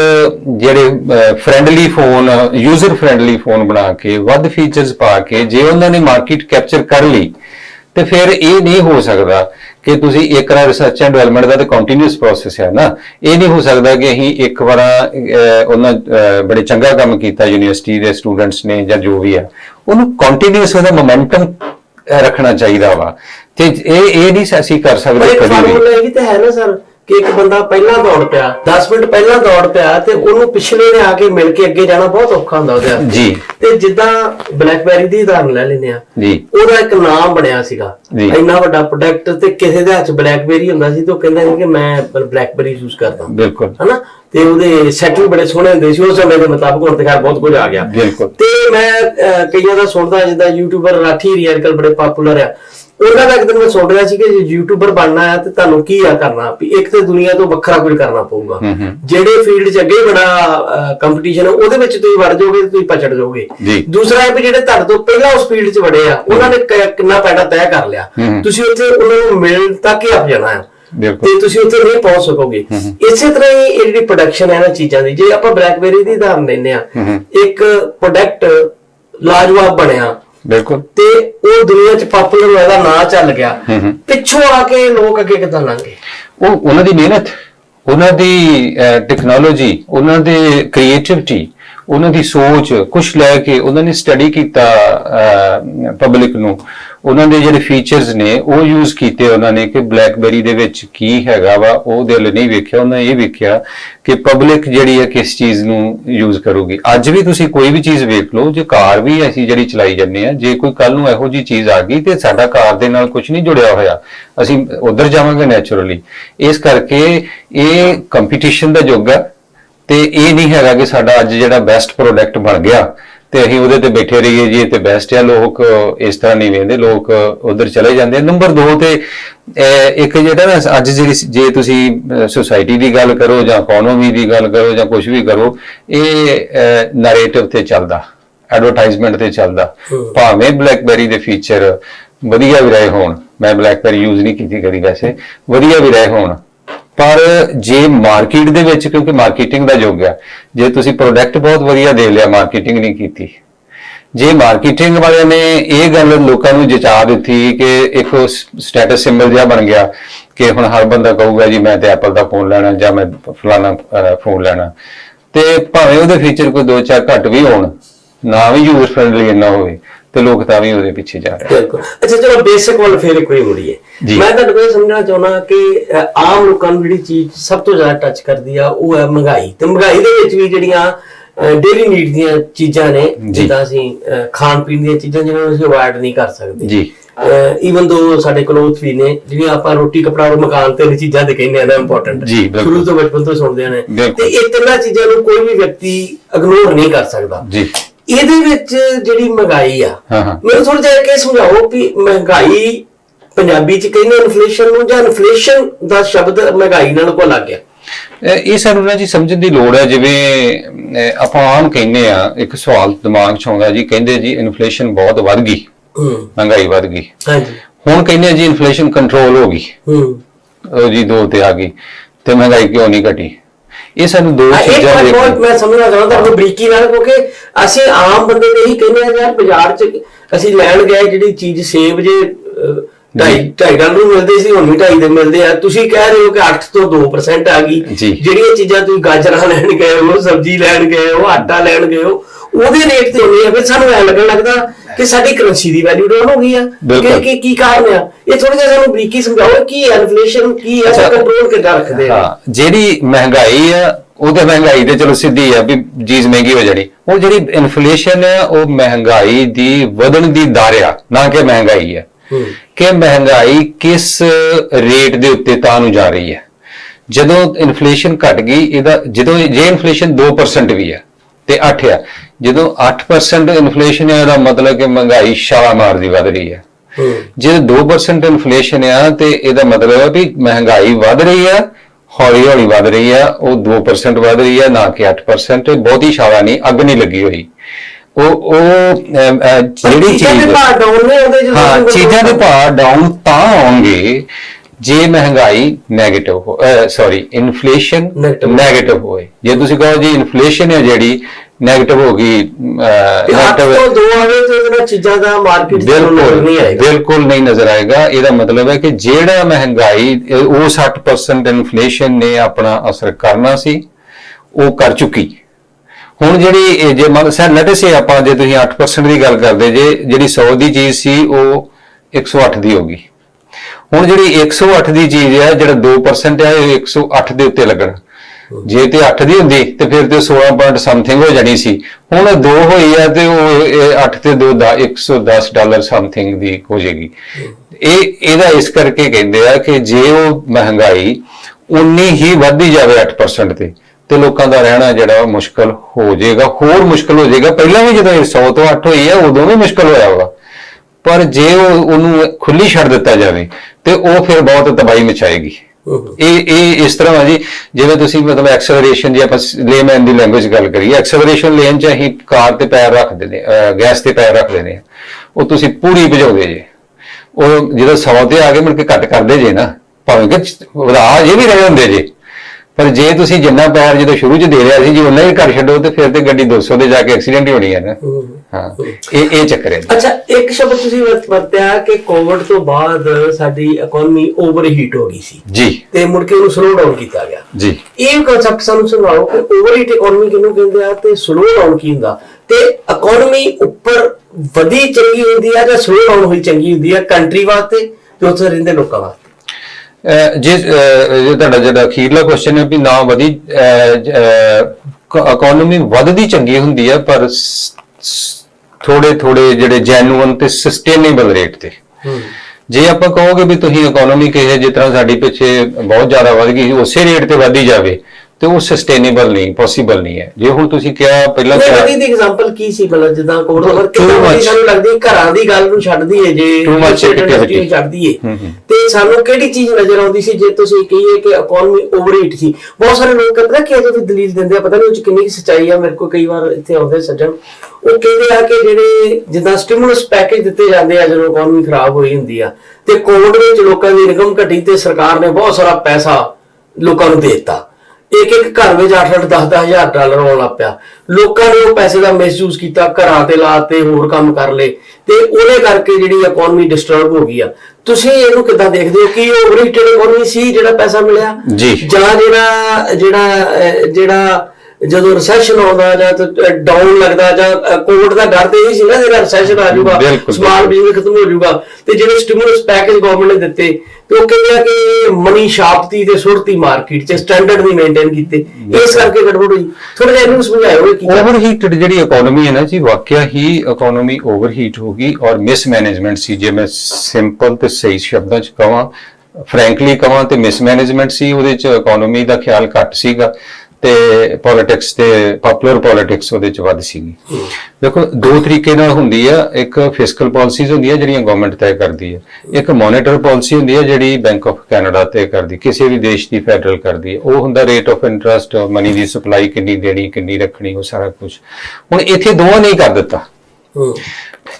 ਜਿਹੜੇ friendly phone user friendly phone ਬਣਾ ਕੇ, ਵੱਧ ਫੀਚਰਸ ਪਾ ਕੇ, ਜੇ ਉਹਨਾਂ ਨੇ ਮਾਰਕੀਟ ਕੈਪਚਰ ਕਰ ਲਈ, ਤੇ ਫਿਰ ਇਹ ਨਹੀਂ ਹੋ ਸਕਦਾ ਕਿ ਤੁਸੀਂ ਇੱਕ ਵਾਰ ਰਿਸਰਚ ਐਂਡ ਡਿਵੈਲਪਮੈਂਟ ਦਾ ਤਾਂ ਕੰਟੀਨਿਊਸ ਪ੍ਰੋਸੈਸ ਹੈ ਨਾ। ਇਹ ਨਹੀਂ ਹੋ ਸਕਦਾ ਕਿ ਅਸੀਂ ਇੱਕ ਵਾਰ ਉਹਨਾਂ ਬੜੇ ਚੰਗਾ ਕੰਮ ਕੀਤਾ ਯੂਨੀਵਰਸਿਟੀ ਦੇ ਸਟੂਡੈਂਟਸ ਨੇ ਜਾਂ ਜੋ ਵੀ ਆ ਉਹਨੂੰ ਕੰਟੀਨਿਊਸ ਉਹਦਾ ਮੋਮੈਂਟਮ ਰੱਖਣਾ ਚਾਹੀਦਾ ਵਾ। ਤੇ ਇਹ ਇਹ ਨਹੀਂ ਅਸੀਂ ਕਰ ਸਕਦੇ ਕਦੀ ਵੀ। ਇਹ ਵੀ ਤਾਂ ਹੈ ਨਾ ਸਰ ਕਿ ਇੱਕ ਬੰਦਾ ਪਹਿਲਾਂ ਦੌੜ ਪਿਆ 10 ਮਿੰਟ ਪਹਿਲਾਂ ਦੌੜ ਪਿਆ ਤੇ ਉਹਨੂੰ ਪਿਛਲੇ ਨੇ ਆ ਕੇ ਮਿਲ ਕੇ ਅੱਗੇ ਜਾਣਾ ਬਹੁਤ ਔਖਾ ਹੁੰਦਾ ਉਹਦੇ ਜੀ। ਤੇ ਜਿੱਦਾਂ ਬਲੈਕਬੈਰੀ ਦੀ ਉਦਾਹਰਨ ਲੈ ਲੈਂਦੇ ਆ ਜੀ। ਉਹਦਾ ਇੱਕ ਨਾਮ ਬਣਿਆ ਸੀਗਾ। ਇੰਨਾ ਵੱਡਾ ਪ੍ਰੋਡਕਟ ਤੇ ਕਿਸੇ ਦੇ ਹੱਥ ਬਲੈਕਬੈਰੀ ਹੁੰਦਾ ਸੀ ਤੇ ਉਹ ਕਹਿੰਦਾ ਸੀ ਕਿ ਮੈਂ ਬਲੈਕਬੈਰੀ ਯੂਜ਼ ਕਰਦਾ। ਬਿਲਕੁਲ। ਹਨਾ? ਤੇ ਉਹਦੇ ਸੈਟ ਵੀ ਬੜੇ ਸੋਹਣੇ ਹੁੰਦੇ ਸੀ ਉਸ ਸਮੇਂ ਦੇ ਮੁਤਾਬਕ ਹੁਣ ਤੇ ਖੈਰ ਬਹੁਤ ਕੁਝ ਆ ਗਿਆ। ਤੇ ਮੈਂ ਕਈਆਂ ਦਾ ਸੁਣਦਾ ਜਿੱਦਾਂ ਯੂਟਿਊਬਰ ਰਾਠੀ ਰੀ ਅੱਜਕੱਲ ਬੜੇ ਪਪੂਲਰ ਆ। ਉਹਨਾਂ ਦਾ ਇੱਕ ਦਿਨ ਮੈਂ ਸੁਣ ਰਿਹਾ ਸੀ ਕਿ ਜੇ ਯੂਟਿਊਬਰ ਬਣਨਾ ਹੈ ਤੇ ਤੁਹਾਨੂੰ ਕੀ ਆ ਕਰਨਾ? ਵੀ ਇੱਕ ਤੇ ਦੁਨੀਆ ਤੋਂ ਵੱਖਰਾ ਕੁਝ ਕਰਨਾ ਪਊਗਾ। ਜਿਹੜੇ ਫੀਲਡ 'ਚ ਅੱਗੇ ਬੜਾ ਕੰਪੀਟੀਸ਼ਨ ਹੈ ਉਹਦੇ ਵਿੱਚ ਤੁਸੀਂ ਵੜ ਜਾਓਗੇ ਤੇ ਤੁਸੀਂ ਪਛੜ ਜਾਓਗੇ। ਦੂਸਰਾ ਇਹ ਵੀ ਜਿਹੜੇ ਤੁਹਾਡੇ ਤੋਂ ਪਹਿਲਾਂ ਉਸ ਫੀਲਡ 'ਚ ਵੜੇ ਆ ਉਹਨਾਂ ਨੇ ਕਿੰਨਾ ਪੈੜਾ ਤੈਅ ਕਰ ਲਿਆ। ਤੁਸੀਂ ਉੱਥੇ ਉਹਨਾਂ ਨੂੰ ਮਿਲਣ ਤੱਕ ਹੀ ਆਪ ਜਾਣਾ ਹੈ। ਤੇ ਤੁਸੀਂ ਉੱਥੇ ਨਹੀਂ ਪਹੁੰਚ ਸਕੋਗੇ। ਇਸੇ ਤਰ੍ਹਾਂ ਹੀ ਇਹ ਜਿਹੜੀ ਪ੍ਰੋਡਕਸ਼ਨ ਹੈ ਨਾ ਚੀਜ਼ਾਂ ਦੀ ਜੇ ਆਪਾਂ ਬਲੈਕਬੇਰੀ ਦੀ ਉਦਾਹਰਨ ਲੈਂਦੇ ਆ ਇੱਕ ਪ੍ਰੋਡਕਟ ਲਾਜਵਾਬ ਬਣਿਆ। ਬਿਲਕੁਲ। ਤੇ ਉਹ ਦੁਨੀਆ 'ਚ ਪਪੂਲਰ ਹੋਇਆ ਦਾ ਨਾਂ ਚੱਲ ਗਿਆ। ਪਿੱਛੋਂ ਆ ਕੇ ਲੋਕ ਅੱਗੇ ਕਿੱਦਾਂ ਲੰਘੇ ਉਹ ਉਹਨਾਂ ਦੀ ਮਿਹਨਤ ਉਹਨਾਂ ਦੀ ਟੈਕਨੋਲੋਜੀ ਉਹਨਾਂ ਦੇ ਕ੍ਰੀਏਟੀਵਿਟੀ ਉਹਨਾਂ ਦੀ ਸੋਚ ਕੁਝ ਲੈ ਕੇ ਉਹਨਾਂ ਨੇ ਸਟੱਡੀ ਕੀਤਾ ਪਬਲਿਕ ਨੂੰ। ਉਹਨਾਂ ਦੇ ਜਿਹੜੇ ਫੀਚਰਸ ਨੇ, ਉਹ ਯੂਜ਼ ਕੀਤੇ ਉਹਨਾਂ ਨੇ ਕਿ ਬਲੈਕਬੇਰੀ ਦੇ ਵਿੱਚ ਕੀ ਹੈਗਾ ਵਾ ਉਹ ਦਿਲ ਨਹੀਂ ਵੇਖਿਆ। ਉਹਨਾਂ ਇਹ ਵੇਖਿਆ ਕਿ ਪਬਲਿਕ ਜਿਹੜੀ ਹੈ ਕਿਸ ਚੀਜ਼ ਨੂੰ ਯੂਜ਼ ਕਰੂਗੀ। ਅੱਜ ਵੀ ਤੁਸੀਂ ਕੋਈ ਵੀ ਚੀਜ਼ ਵੇਖ ਲਓ, ਜੇ ਕਾਰ ਵੀ ਅਸੀਂ ਜਿਹੜੀ ਚਲਾਈ ਜਾਂਦੇ ਆ, ਜੇ ਕੋਈ ਕੱਲ ਨੂੰ ਇਹੋ ਜੀ ਚੀਜ਼ ਆ ਗਈ ਤੇ ਸਾਡਾ ਕਾਰ ਦੇ ਨਾਲ ਕੁਝ ਨਹੀਂ ਜੁੜਿਆ ਹੋਇਆ। ਅਸੀਂ ਉਧਰ ਜਾਵਾਂਗੇ ਨੇਚਰਲੀ ਇਸ ਕਰਕੇ ਇਹ ਕੰਪੀਟੀਸ਼ਨ ਦਾ ਯੁੱਗ ਹੈ ਤੇ ਇਹ ਨਹੀਂ ਹੈਗਾ ਕਿ ਸਾਡਾ ਅੱਜ ਜਿਹੜਾ ਬੈਸਟ ਪ੍ਰੋਡਕਟ ਬਣ ਗਿਆ। ਤੇ ਅਸੀਂ ਉਹਦੇ ਤੇ ਬੈਠੇ ਰਹੀਏ ਜੀ ਤੇ ਬੈਸਟ ਹੈ ਲੋਕ ਇਸ ਤਰ੍ਹਾਂ ਨਹੀਂ ਵੇਂਦੇ ਲੋਕ ਉਧਰ ਚਲੇ ਜਾਂਦੇ ਨੰਬਰ 2 ਤੇ ਇੱਕ ਜਿਹੜਾ ਨਾ ਅੱਜ ਜਿਹੜੀ ਜੇ ਤੁਸੀਂ ਸੁਸਾਇਟੀ ਦੀ ਗੱਲ ਕਰੋ ਜਾਂ ਇਕਨੋਮੀ ਦੀ ਗੱਲ ਕਰੋ ਜਾਂ ਕੁਝ ਵੀ ਕਰੋ ਇਹ ਨੈਰੇਟਿਵ ਤੇ ਚੱਲਦਾ ਐਡਵਰਟਾਈਜ਼ਮੈਂਟ ਤੇ ਚੱਲਦਾ। ਭਾਵੇਂ ਬਲੈਕਬੈਰੀ ਦੇ ਫੀਚਰ ਵਧੀਆ ਵੀ ਰਹੇ ਹੋਣ ਮੈਂ ਬਲੈਕਬੈਰੀ ਯੂਜ਼ ਨਹੀਂ ਕੀਤੀ ਕਦੀ ਵੈਸੇ ਵਧੀਆ ਵੀ ਰਹੇ ਹੋਣ। ਪਰ ਜੇ ਮਾਰਕੀਟ ਦੇ ਵਿੱਚ, ਕਿਉਂਕਿ ਮਾਰਕੀਟਿੰਗ ਦਾ ਯੁੱਗ ਹੈ ਜੇ ਤੁਸੀਂ ਪ੍ਰੋਡਕਟ ਬਹੁਤ ਵਧੀਆ ਦੇ ਲਿਆ ਮਾਰਕੀਟਿੰਗ ਨਹੀਂ ਕੀਤੀ। ਜੇ ਮਾਰਕੀਟਿੰਗ ਵਾਲਿਆਂ ਨੇ ਇਹ ਗੱਲ ਲੋਕਾਂ ਨੂੰ ਜਚਾ ਦਿੱਤੀ ਕਿ ਇੱਕ ਸਟੇਟਸ ਸਿੰਬਲ ਜਿਹਾ ਬਣ ਗਿਆ ਕਿ ਹੁਣ ਹਰ ਬੰਦਾ ਕਹੂਗਾ, ਜੀ ਮੈਂ ਤੇ ਐਪਲ ਦਾ ਫੋਨ ਲੈਣਾ ਜਾਂ ਮੈਂ ਫਲਾਣਾ ਫੋਨ ਲੈਣਾ। ਤੇ ਭਾਵੇਂ ਉਹਦੇ ਫੀਚਰ ਕੋਈ ਦੋ ਚਾਰ ਘੱਟ ਵੀ ਹੋਣ, ਨਾ ਵੀ ਯੂਜ਼ਰ ਫ੍ਰੈਂਡਲੀ ਇੰਨਾ ਹੋਵੇ ਤੇ ਲੋਕ ਤਾਂ ਵੀ ਉਹਦੇ ਪਿੱਛੇ ਜਾ ਰਹੇ ਬਿਲਕੁਲ। ਅੱਛਾ ਚਲੋ ਬੇਸਿਕ ਵੱਲ ਫੇਰ ਇੱਕ ਵਾਰੀ ਮੁੜੀਏ। ਮੈਂ ਤੁਹਾਨੂੰ ਇਹ ਸਮਝਣਾ ਚਾਹੁੰਦਾ ਕਿ ਆਮ ਲੋਕਾਂ ਨੂੰ ਜਿਹੜੀ ਚੀਜ਼ ਸਭ ਤੋਂ ਜ਼ਿਆਦਾ ਟੱਚ ਕਰਦੀ ਆ ਉਹ ਹੈ ਮਹਿੰਗਾਈ। ਤੇ ਮਹਿੰਗਾਈ ਦੇ ਵਿੱਚ ਵੀ ਜਿਹੜੀਆਂ ਡੇਲੀ ਨੀਡ ਦੀਆਂ ਚੀਜ਼ਾਂ ਨੇ। ਜਿੱਦਾਂ ਅਸੀਂ ਖਾਣ ਪੀਣ ਦੀਆਂ ਚੀਜ਼ਾਂ ਜਿਹਨਾਂ ਨੂੰ ਅਸੀਂ ਅਵਾਇਡ ਨਹੀਂ ਕਰ ਸਕਦੇ। ਜੀ। ਈਵਨ ਦੋ ਸਾਡੇ ਕਲੋਥ ਵੀ ਨੇ ਜਿਹੜੀਆਂ ਆਪਾਂ ਰੋਟੀ ਕਪੜਾ ਔਰ ਮਕਾਨ ਤੇ ਚੀਜ਼ਾਂ ਤੇ ਕਹਿੰਦੇ ਆ ਇੰਪੋਰਟੈਂਟ। ਸ਼ੁਰੂ ਤੋਂ ਬਚਪਨ ਤੋਂ ਸੁਣਦੇ ਨੇ। ਤੇ ਇਹ ਤਿੰਨਾਂ ਚੀਜ਼ਾਂ ਨੂੰ ਕੋਈ ਵੀ ਵਿਅਕਤੀ ਇਗਨੋਰ ਨਹੀਂ ਕਰ ਸਕਦਾ। ਜੀ। ਇਹਦੇ ਵਿੱਚ ਜਿਹੜੀ ਮਹਿੰਗਾਈ ਆ ਮੈਨੂੰ ਥੋੜਾ ਜਿਹਾ ਇਹ ਸਮਝਾਓ ਕਿ ਮਹਿੰਗਾਈ ਪੰਜਾਬੀ ਚ ਕਹਿੰਦੇ ਇਨਫਲੇਸ਼ਨ ਨੂੰ ਜਾਂ ਇਨਫਲੇਸ਼ਨ ਦਾ ਸ਼ਬਦ ਮਹਿੰਗਾਈ ਨਾਲ ਕੋ ਲੱਗ ਗਿਆ ਇਹ ਸਾਨੂੰ ਨਾ ਜੀ ਸਮਝਣ ਦੀ ਲੋੜ ਹੈ ਜਿਵੇਂ ਆਪਾਂ ਆਮ ਕਹਿੰਦੇ ਆ ਇੱਕ ਸਵਾਲ ਦਿਮਾਗ 'ਚ ਆਉਂਦਾ ਜੀ ਕਹਿੰਦੇ ਜੀ ਇਨਫਲੇਸ਼ਨ ਬਹੁਤ ਵੱਧ ਗਈ ਮਹਿੰਗਾਈ ਵੱਧ ਗਈ। ਹਾਂਜੀ। ਹੁਣ ਕਹਿੰਦੇ ਆ ਜੀ ਇਨਫਲੇਸ਼ਨ ਕੰਟਰੋਲ ਹੋ ਗਈ। ਹੂੰ। ਜੀ ਦੋ ਤੇ ਆ ਗਈ ਤੇ ਮਹਿੰਗਾਈ ਕਿਉਂ ਨਹੀਂ ਘਟੀ? ਇਹ ਸਾਨੂੰ ਦੋ ਇੱਕ ਚੀਜ਼ਾਂ ਬਹੁਤ ਦੇਖ ਮੈਂ ਸਮਝਣਾ ਚਾਹੁੰਦਾ ਹਾਂ ਬਰੀਕੀ ਨਾਲ ਕਿਉਂਕਿ ਅਸੀਂ ਆਮ ਬੰਦੇ ਤੇ ਕਹਿੰਦੇ ਆ ਯਾਰ ਬਾਜ਼ਾਰ ਚ ਅਸੀਂ ਲੈਣ ਗਏ ਜਿਹੜੀ ਚੀਜ਼ ਸੇਬ ਜੇ ਅਹ, ਢਾਈ ਢਾਈ ਡਾਲਰ ਨੂੰ ਮਿਲਦੇ ਸੀ ਹੁਣ ਵੀ ਢਾਈ ਦੇ ਮਿਲਦੇ ਆ। ਤੁਸੀਂ ਕਹਿ ਰਹੇ ਹੋ ਕਿ 8 ਤੋਂ 2% ਆ ਗਈ। ਜੀ। ਜਿਹੜੀਆਂ ਚੀਜ਼ਾਂ ਤੁਸੀਂ ਗਾਜਰਾਂ ਲੈਣ ਗਏ ਹੋ ਸਬਜ਼ੀ ਲੈਣ ਗਏ ਹੋ ਆਟਾ ਲੈਣ ਗਏ ਹੋ ਉਹਦੇ ਰੇਟ ਤੇ ਹੁੰਦੇ ਆ ਫਿਰ ਸਾਨੂੰ ਐ ਲੱਗਣ ਲੱਗਦਾ ਕਿ ਸਾਡੀ ਕਰੰਸੀ ਦੀ ਵੈਲਿਊ ਡਾਊਨ ਹੋ ਗਈ ਆ। ਕਿ ਕੀ ਕੀ ਕਾਰਨ ਆ? ਇਹ ਥੋੜਾ ਜਿਹਾ ਸਾਨੂੰ ਬਰੀਕੀ ਸਮਝਾਓ ਕੀ ਇਨਫਲੇਸ਼ਨ ਕੀ ਹੈ ਅੱਛਾ। ਕੰਟਰੋਲ ਕਿੱਦਾਂ ਰੱਖਦੇ ਆ। ਹਾਂ ਜਿਹੜੀ ਮਹਿੰਗਾਈ ਆ ਉਹ ਤੇ ਮਹਿੰਗਾਈ ਤੇ ਚਲੋ ਸਿੱਧੀ ਆ ਵੀ ਚੀਜ਼ ਮਹਿੰਗੀ ਹੋ ਜਾਣੀ। ਉਹ ਜਿਹੜੀ ਇਨਫਲੇਸ਼ਨ ਹੈ ਉਹ ਮਹਿੰਗਾਈ ਦੀ ਵਧਣ ਦੀ ਦਰ ਆ ਨਾ ਕਿ ਮਹਿੰਗਾਈ ਹੈ ਹੂੰ। ਕਿ ਮਹਿੰਗਾਈ ਕਿਸ ਰੇਟ ਦੇ ਉੱਤੇ ਤਾਂ ਨੂੰ ਜਾ ਰਹੀ ਹੈ ਜਦੋਂ ਇਨਫਲੇਸ਼ਨ ਘਟ ਗਈ ਇਹਦਾ ਜਦੋਂ ਜੇ ਇਨਫਲੇਸ਼ਨ 2% ਵੀ ਹੈ ਤੇ 8 ਆ ਜਦੋਂ 8% ਇਨਫਲੇਸ਼ਨ ਹੈ ਇਹਦਾ ਮਤਲਬ ਕਿ ਮਹਿੰਗਾਈ ਛਾਲਾ ਮਾਰਦੀ ਵੱਧ ਰਹੀ ਹੈ। ਹੂੰ। ਜੇ 2% ਇਨਫਲੇਸ਼ਨ ਆ ਤੇ ਇਹਦਾ ਮਤਲਬ ਹੈ ਵੀ ਮਹਿੰਗਾਈ ਵੱਧ ਰਹੀ ਆ ਹੌਲੀ ਹੌਲੀ ਵੱਧ ਰਹੀ ਆ ਉਹ 2% ਵੱਧ ਰਹੀ ਆ ਨਾ ਕਿ 8% ਬਹੁਤੀ ਛਾਲਾ ਨਹੀਂ ਅੱਗ ਨਹੀਂ ਲੱਗੀ ਹੋਈ। ਉਹ ਉਹ ਜਿਹੜੀ ਚੀਜ਼ਾਂ ਉਹਦੇ ਹਾਂ ਚੀਜ਼ਾਂ ਦੇ ਭਾਅ ਡਾਊਨ ਤਾਂ ਆਉਣਗੇ ਜੇ ਮਹਿੰਗਾਈ negative negative sorry inflation negative ਹੋਏ। ਜੇ ਤੁਸੀਂ ਕਹੋ ਜੀ ਇਨਫਲੇਸ਼ਨ ਹੈ ਜਿਹੜੀ ਨੈਗੇਟਿਵ ਹੋ ਗਈ 네ਗੇਟਿਵ ਤੋਂ ਦੋ ਆਵੇ ਤੇ ਇਹਨਾਂ ਚੀਜ਼ਾਂ ਦਾ ਮਾਰਕੀਟ ਬਿਲਕੁਲ ਨਹੀਂ ਆਏਗਾ। ਬਿਲਕੁਲ ਨਹੀਂ ਨਜ਼ਰ ਆਏਗਾ। ਇਹਦਾ ਮਤਲਬ ਹੈ ਕਿ ਜਿਹੜਾ ਮਹਿੰਗਾਈ ਉਹ 60% ਇਨਫਲੇਸ਼ਨ ਨੇ ਆਪਣਾ ਅਸਰ ਕਰਨਾ ਸੀ ਉਹ ਕਰ ਚੁੱਕੀ। ਹੁਣ ਜਿਹੜੀ ਜੇ ਮੰਨ ਸਾ ਲੈਟ ਸੇ ਆਪਾਂ ਜੇ ਤੁਸੀਂ 8% ਦੀ ਗੱਲ ਕਰਦੇ ਜੇ ਜਿਹੜੀ 100 ਦੀ ਚੀਜ਼ ਸੀ ਉਹ 108 ਦੀ ਹੋ ਗਈ। ਹੁਣ ਜਿਹੜੀ 108 ਦੀ ਚੀਜ਼ ਹੈ ਜਿਹੜਾ 2% ਹੈ ਇਹ 108 ਦੇ ਉੱਤੇ ਲੱਗਣਾ। ਜੇ ਤੇ 8 ਦੀ ਹੁੰਦੀ, ਤੇ ਫਿਰ ਤੇ 16 ਪੁਆਇੰਟ ਸਮਥਿੰਗ ਹੋ ਜਾਣੀ ਸੀ। ਹੁਣ 2 ਹੋਈ ਆ ਤੇ ਉਹ 8 ਤੇ 2 ਦਾ 110 ਡਾਲਰ ਸਮਥਿੰਗ ਦੀ ਹੋ ਜਾਏਗੀ। ਇਹ, ਇਹਦਾ ਇਸ ਕਰਕੇ ਕਹਿੰਦੇ ਆ ਕਿ ਜੇ ਉਹ ਮਹਿੰਗਾਈ ਉਨੀ ਹੀ ਵੱਧਦੀ ਜਾਵੇ 8% ਤੇ ਤੇ ਲੋਕਾਂ ਦਾ ਰਹਿਣਾ ਜਿਹੜਾ ਉਹ ਮੁਸ਼ਕਲ ਹੋ ਜਾਏਗਾ, ਹੋਰ ਮੁਸ਼ਕਲ ਹੋ ਜਾਏਗਾ। ਪਹਿਲਾਂ ਵੀ ਜਦੋਂ ਇਹ 100 ਤੋਂ 8 ਹੋਈ ਆ, ਉਦੋਂ ਵੀ ਮੁਸ਼ਕਲ ਹੋਇਆ ਹੋਗਾ। ਪਰ ਜੇ ਉਹ ਉਹਨੂੰ ਖੁੱਲੀ ਛੱਡ ਦਿੱਤਾ ਜਾਵੇ ਤੇ ਉਹ ਫਿਰ ਬਹੁਤ ਤਬਾਹੀ ਮਚਾਏਗੀ। ਹੂੰ। ਇਹ ਇਹ ਇਸ ਤਰ੍ਹਾਂ ਆ ਜੀ ਜਿਵੇਂ ਤੁਸੀਂ ਮਤਲਬ ਐਕਸਲਰੇਸ਼ਨ ਜੇ ਆਪਾਂ ਲੇਮੈਨ ਦੀ ਲੈਂਗੁਏਜ ਗੱਲ ਕਰੀਏ ਐਕਸਲਰੇਸ਼ਨ ਲੇਨ ਚ ਅਸੀਂ ਕਾਰ ਤੇ ਪੈਰ ਰੱਖਦੇ ਨੇ ਗੈਸ ਤੇ ਪੈਰ ਰੱਖਦੇ ਨੇ ਉਹ ਤੁਸੀਂ ਪੂਰੀ ਭਜਾਉਂਦੇ ਜੇ। ਉਹ ਜਦੋਂ 100 ਤੇ ਆ ਕੇ ਮੁੜ ਕੇ ਕੱਟ ਕਰਦੇ ਜੇ ਨਾ ਭਾਵੇਂ ਕਿ ਵਧਾ ਜੇ ਵੀ ਰਹੇ ਹੁੰਦੇ ਜੇ। ਪਰ ਜੇ ਤੁਸੀਂ ਜਿੰਨਾ ਪੈਰ ਜਦੋਂ ਸ਼ੁਰੂ ਚ ਦੇ ਰਿਹਾ ਸੀ ਜੇ ਉਹਨਾਂ ਹੀ ਕਰ ਛੱਡੋ ਤੇ ਫਿਰ ਤੇ ਗੱਡੀ 200 ਤੇ ਜਾ ਕੇ ਐਕਸੀਡੈਂਟ ਹੀ ਹੋਣੀ ਹੈ ਨਾ। ਹੂੰ। ਇਹ ਇਹ ਚੱਕਰ ਹੈ। ਅੱਛਾ ਇੱਕ ਸ਼ਬਦ ਤੁਸੀਂ ਵਰਤ- ਵਰਤਿਆ ਕਿ ਕੋਵਿਡ ਤੋਂ ਬਾਅਦ ਸਾਡੀ ਇਕਨੋਮੀ ਓਵਰਹੀਟ ਹੋ ਗਈ ਸੀ। ਜੀ। ਤੇ ਮੁੜ ਕੇ ਉਹਨੂੰ ਸਲੋ ਡਾਊਨ ਕੀਤਾ ਗਿਆ। ਜੀ। ਇਹ ਕਨਸੈਪਟ ਸਾਨੂੰ ਸਮਝਾਓ ਕਿ ਓਵਰਹੀਟ ਇਕਨੋਮੀ ਕਿਹਨੂੰ ਕਹਿੰਦੇ ਆ ਤੇ ਸਲੋ ਡਾਊਨ ਕੀ ਹੁੰਦਾ? ਤੇ ਇਕਨੋਮੀ ਉੱਪਰ ਵਧੀ ਚੰਗੀ ਹੁੰਦੀ ਆ ਜਾਂ ਸਲੋ ਡਾਊਨ ਹੋਈ ਚੰਗੀ ਹੁੰਦੀ ਆ ਕੰਟਰੀ ਵਾਸਤੇ ਤੇ ਉੱਥੇ ਰਹਿੰਦੇ ਲੋਕਾਂ ਵਾਸਤੇ? ਜੇ ਜੇ ਤੁਹਾਡਾ ਜਿਹੜਾ ਅਖੀਰਲਾ ਕੁਐਸਚਨ ਹੈ ਵੀ ਨਾ ਵਧੀ ਇਕਨੋਮੀ ਵੱਧਦੀ ਚੰਗੀ ਹੁੰਦੀ ਹੈ ਪਰ ਥੋੜੇ ਥੋੜੇ ਜਿਹੜੇ ਜੈਨੂਅਨ ਤੇ ਸਸਟੇਨੇਬਲ ਰੇਟ ਤੇ। ਜੇ ਆਪਾਂ ਕਹੋਗੇ ਵੀ ਤੁਸੀਂ ਇਕਨੋਮੀ ਕਹੇ ਜਿਸ ਤਰ੍ਹਾਂ ਸਾਡੀ ਪਿੱਛੇ ਬਹੁਤ ਜ਼ਿਆਦਾ ਵਧ ਗਈ ਉਸੇ ਰੇਟ ਤੇ ਵਧੀ ਜਾਵੇ ਤੇ ਉਹ ਸਸਟੇਨੇਬਲ ਨਹੀਂ ਪੋਸੀਬਲ ਨਹੀਂ ਹੈ ਜੇ ਹੁਣ ਤੁਸੀਂ ਕਿਹਾ ਪਹਿਲਾਂ ਨਹੀਂ ਵਧੀ ਦੀ ਐਗਜ਼ਾਮਪਲ ਕੀ ਸੀ ਮਤਲਬ ਜਿੱਦਾਂ ਤੋਂ ਬਾਅਦ Too ਕਿੰਨਾ much. ਸਾਨੂੰ ਲੱਗਦੀ ਹੈ, ਘਰਾਂ ਦੀ ਗੱਲ ਨੂੰ ਛੱਡਦੀ ਹੈ ਜੇ Too much activity. ਨੂੰ ਛੱਡਦੀ ਹੈ। ਤੇ ਸਾਨੂੰ ਕਿਹੜੀ ਚੀਜ਼ ਨਜ਼ਰ ਆਉਂਦੀ ਸੀ ਜੇ ਤੁਸੀਂ ਕਹੀਏ ਕਿ ਇਕਨੋਮੀ ਓਵਰਹੀਟ ਸੀ ਬਹੁਤ ਸਾਰੇ ਲੋਕ ਕਹਿੰਦੇ ਆ ਕਿ ਅਜੇ ਵੀ ਦਲੀਲ ਦਿੰਦੇ ਆ ਪਤਾ ਨਹੀਂ ਉਹ ਚ ਕਿੰਨੀ ਕੁ ਸੱਚਾਈ ਆ ਮੇਰੇ ਕੋਲ ਕਈ ਵਾਰ ਇੱਥੇ ਆਉਂਦੇ ਸੱਜਣ ਉਹ ਕਹਿੰਦੇ ਆ ਕਿ ਜਿਹੜੇ ਜਿੱਦਾਂ ਸਟਿਮੂਲਸ ਪੈਕੇਜ ਦਿੱਤੇ ਜਾਂਦੇ ਆ ਜਦੋਂ ਇਕਨੋਮੀ ਖਰਾਬ ਹੋਈ ਹੁੰਦੀ ਆ ਤੇ ਕੋਵਿਡ ਵਿੱਚ ਲੋਕਾਂ ਦੀ ਇਨਕਮ ਘਟੀ ਤੇ ਸਰਕਾਰ ਨੇ ਬਹੁਤ ਸਾਰਾ ਪੈਸਾ ਲੋਕਾਂ ਨੂੰ ਦੇ ਦਿੱਤਾ ਇੱਕ ਇੱਕ ਘਰ ਵਿੱਚ 8 8 10 ਹਜ਼ਾਰ ਡਾਲਰ ਆਉਣ ਲੱਗ ਪਿਆ। ਲੋਕਾਂ ਨੇ ਉਹ ਪੈਸੇ ਦਾ ਮਿਸਯੂਜ਼ ਕੀਤਾ ਘਰਾਂ ਤੇ ਲਾਤੇ ਹੋਰ ਕੰਮ ਕਰ ਲਏ। ਤੇ ਉਹਦੇ ਕਰਕੇ ਜਿਹੜੀ ਇਕਨੋਮੀ ਡਿਸਟਰਬ ਹੋ ਗਈ ਆ। ਤੁਸੀਂ ਇਹਨੂੰ ਕਿੱਦਾਂ ਦੇਖਦੇ ਹੋ? ਕਿ ਓਵਰਹੀਟਡ ਇਕਨੋਮੀ ਸੀ ਜਿਹੜਾ ਪੈਸਾ ਮਿਲਿਆ? ਜੀ। ਜਿਹੜਾ ਜਿਹੜਾ ਜਿਹੜਾ ਜਦੋਂ ਰਿਸੈਸ਼ਨ ਆਉਂਦਾ ਜਾਂ ਡਾਊਨ ਲੱਗਦਾ ਜਾਂ ਕੋਵਿਡ ਦਾ ਡਰ ਤੇ ਇਹ ਸੀ ਨਾ ਜਿਹੜਾ ਰਿਸੈਸ਼ਨ ਆ ਜਾਊਗਾ ਸਮਾਲ ਬਿਜ਼ਨਸ ਖਤਮ ਹੋ ਜਾਊਗਾ। ਤੇ ਜਿਹੜੇ ਸਟਿਮੂਲਸ ਪੈਕੇਜ ਗਵਰਨਮੈਂਟ ਨੇ ਦਿੱਤੇ ਤੇ ਉਹ ਕਹਿੰਦੇ ਆ ਕਿ ਮਨੀ ਸ਼ਾਪਤੀ ਤੇ ਸੁਰਤੀ ਮਾਰਕੀਟ 'ਚ ਸਟੈਂਡਰਡ ਨਹੀਂ ਮੇਨਟੇਨ ਕੀਤੇ। ਇਸ ਕਰਕੇ ਗੜਬੜ ਹੋਈ। ਥੋੜਾ ਜਿਹਾ ਇਹਨੂੰ ਸਮਝਾਇਓ ਕਿ ਓਵਰਹੀਟਡ ਜਿਹੜੀ ਇਕਨੋਮੀ ਹੈ ਨਾ ਜੀ ਵਾਕਿਆ ਹੀ ਇਕਨੋਮੀ ਓਵਰਹੀਟ ਹੋ ਗਈ ਔਰ ਮਿਸਮੈਨੇਜਮੈਂਟ ਸੀ ਜੇ ਮੈਂ ਸਿੰਪਲ ਤੇ ਸਹੀ ਸ਼ਬਦਾਂ ਚ ਕਹਾਂ ਫ੍ਰੈਂਕਲੀ ਕਹਾਂ ਤੇ ਮਿਸਮੈਨੇਜਮੈਂਟ ਸੀ ਉਹਦੇ ਚ ਇਕਨੋਮੀ ਦਾ ਖਿਆਲ ਘੱਟ ਸੀਗਾ। ਤੇ ਪੋਲਿਟਿਕਸ ਤੇ ਪਪੂਲਰ ਪੋਲਿਟਿਕਸ ਉਹਦੇ ਚ ਵੱਧ ਸੀਗੀ। ਦੇਖੋ ਦੋ ਤਰੀਕੇ ਨਾਲ ਹੁੰਦੀ ਆ ਇੱਕ ਫਿਸਕਲ ਪਾਲਿਸੀਜ਼ ਹੁੰਦੀਆਂ ਜਿਹੜੀਆਂ ਗਵਰਨਮੈਂਟ ਤੈਅ ਕਰਦੀ ਹੈ ਇੱਕ ਮੋਨਿਟਰ ਪਾਲਿਸੀ ਹੁੰਦੀ ਹੈ ਜਿਹੜੀ ਬੈਂਕ ਆਫ ਕੈਨੇਡਾ ਤੈਅ ਕਰਦੀ ਕਿਸੇ ਵੀ ਦੇਸ਼ ਦੀ ਫੈਡਰਲ ਕਰਦੀ ਹੈ ਉਹ ਹੁੰਦਾ ਰੇਟ ਆਫ ਇੰਟਰਸਟ ਮਨੀ ਦੀ ਸਪਲਾਈ ਕਿੰਨੀ ਦੇਣੀ ਕਿੰਨੀ ਰੱਖਣੀ ਉਹ ਸਾਰਾ ਕੁਝ ਹੁਣ ਇੱਥੇ ਦੋਵਾਂ ਨੇ ਹੀ ਕਰ ਦਿੱਤਾ।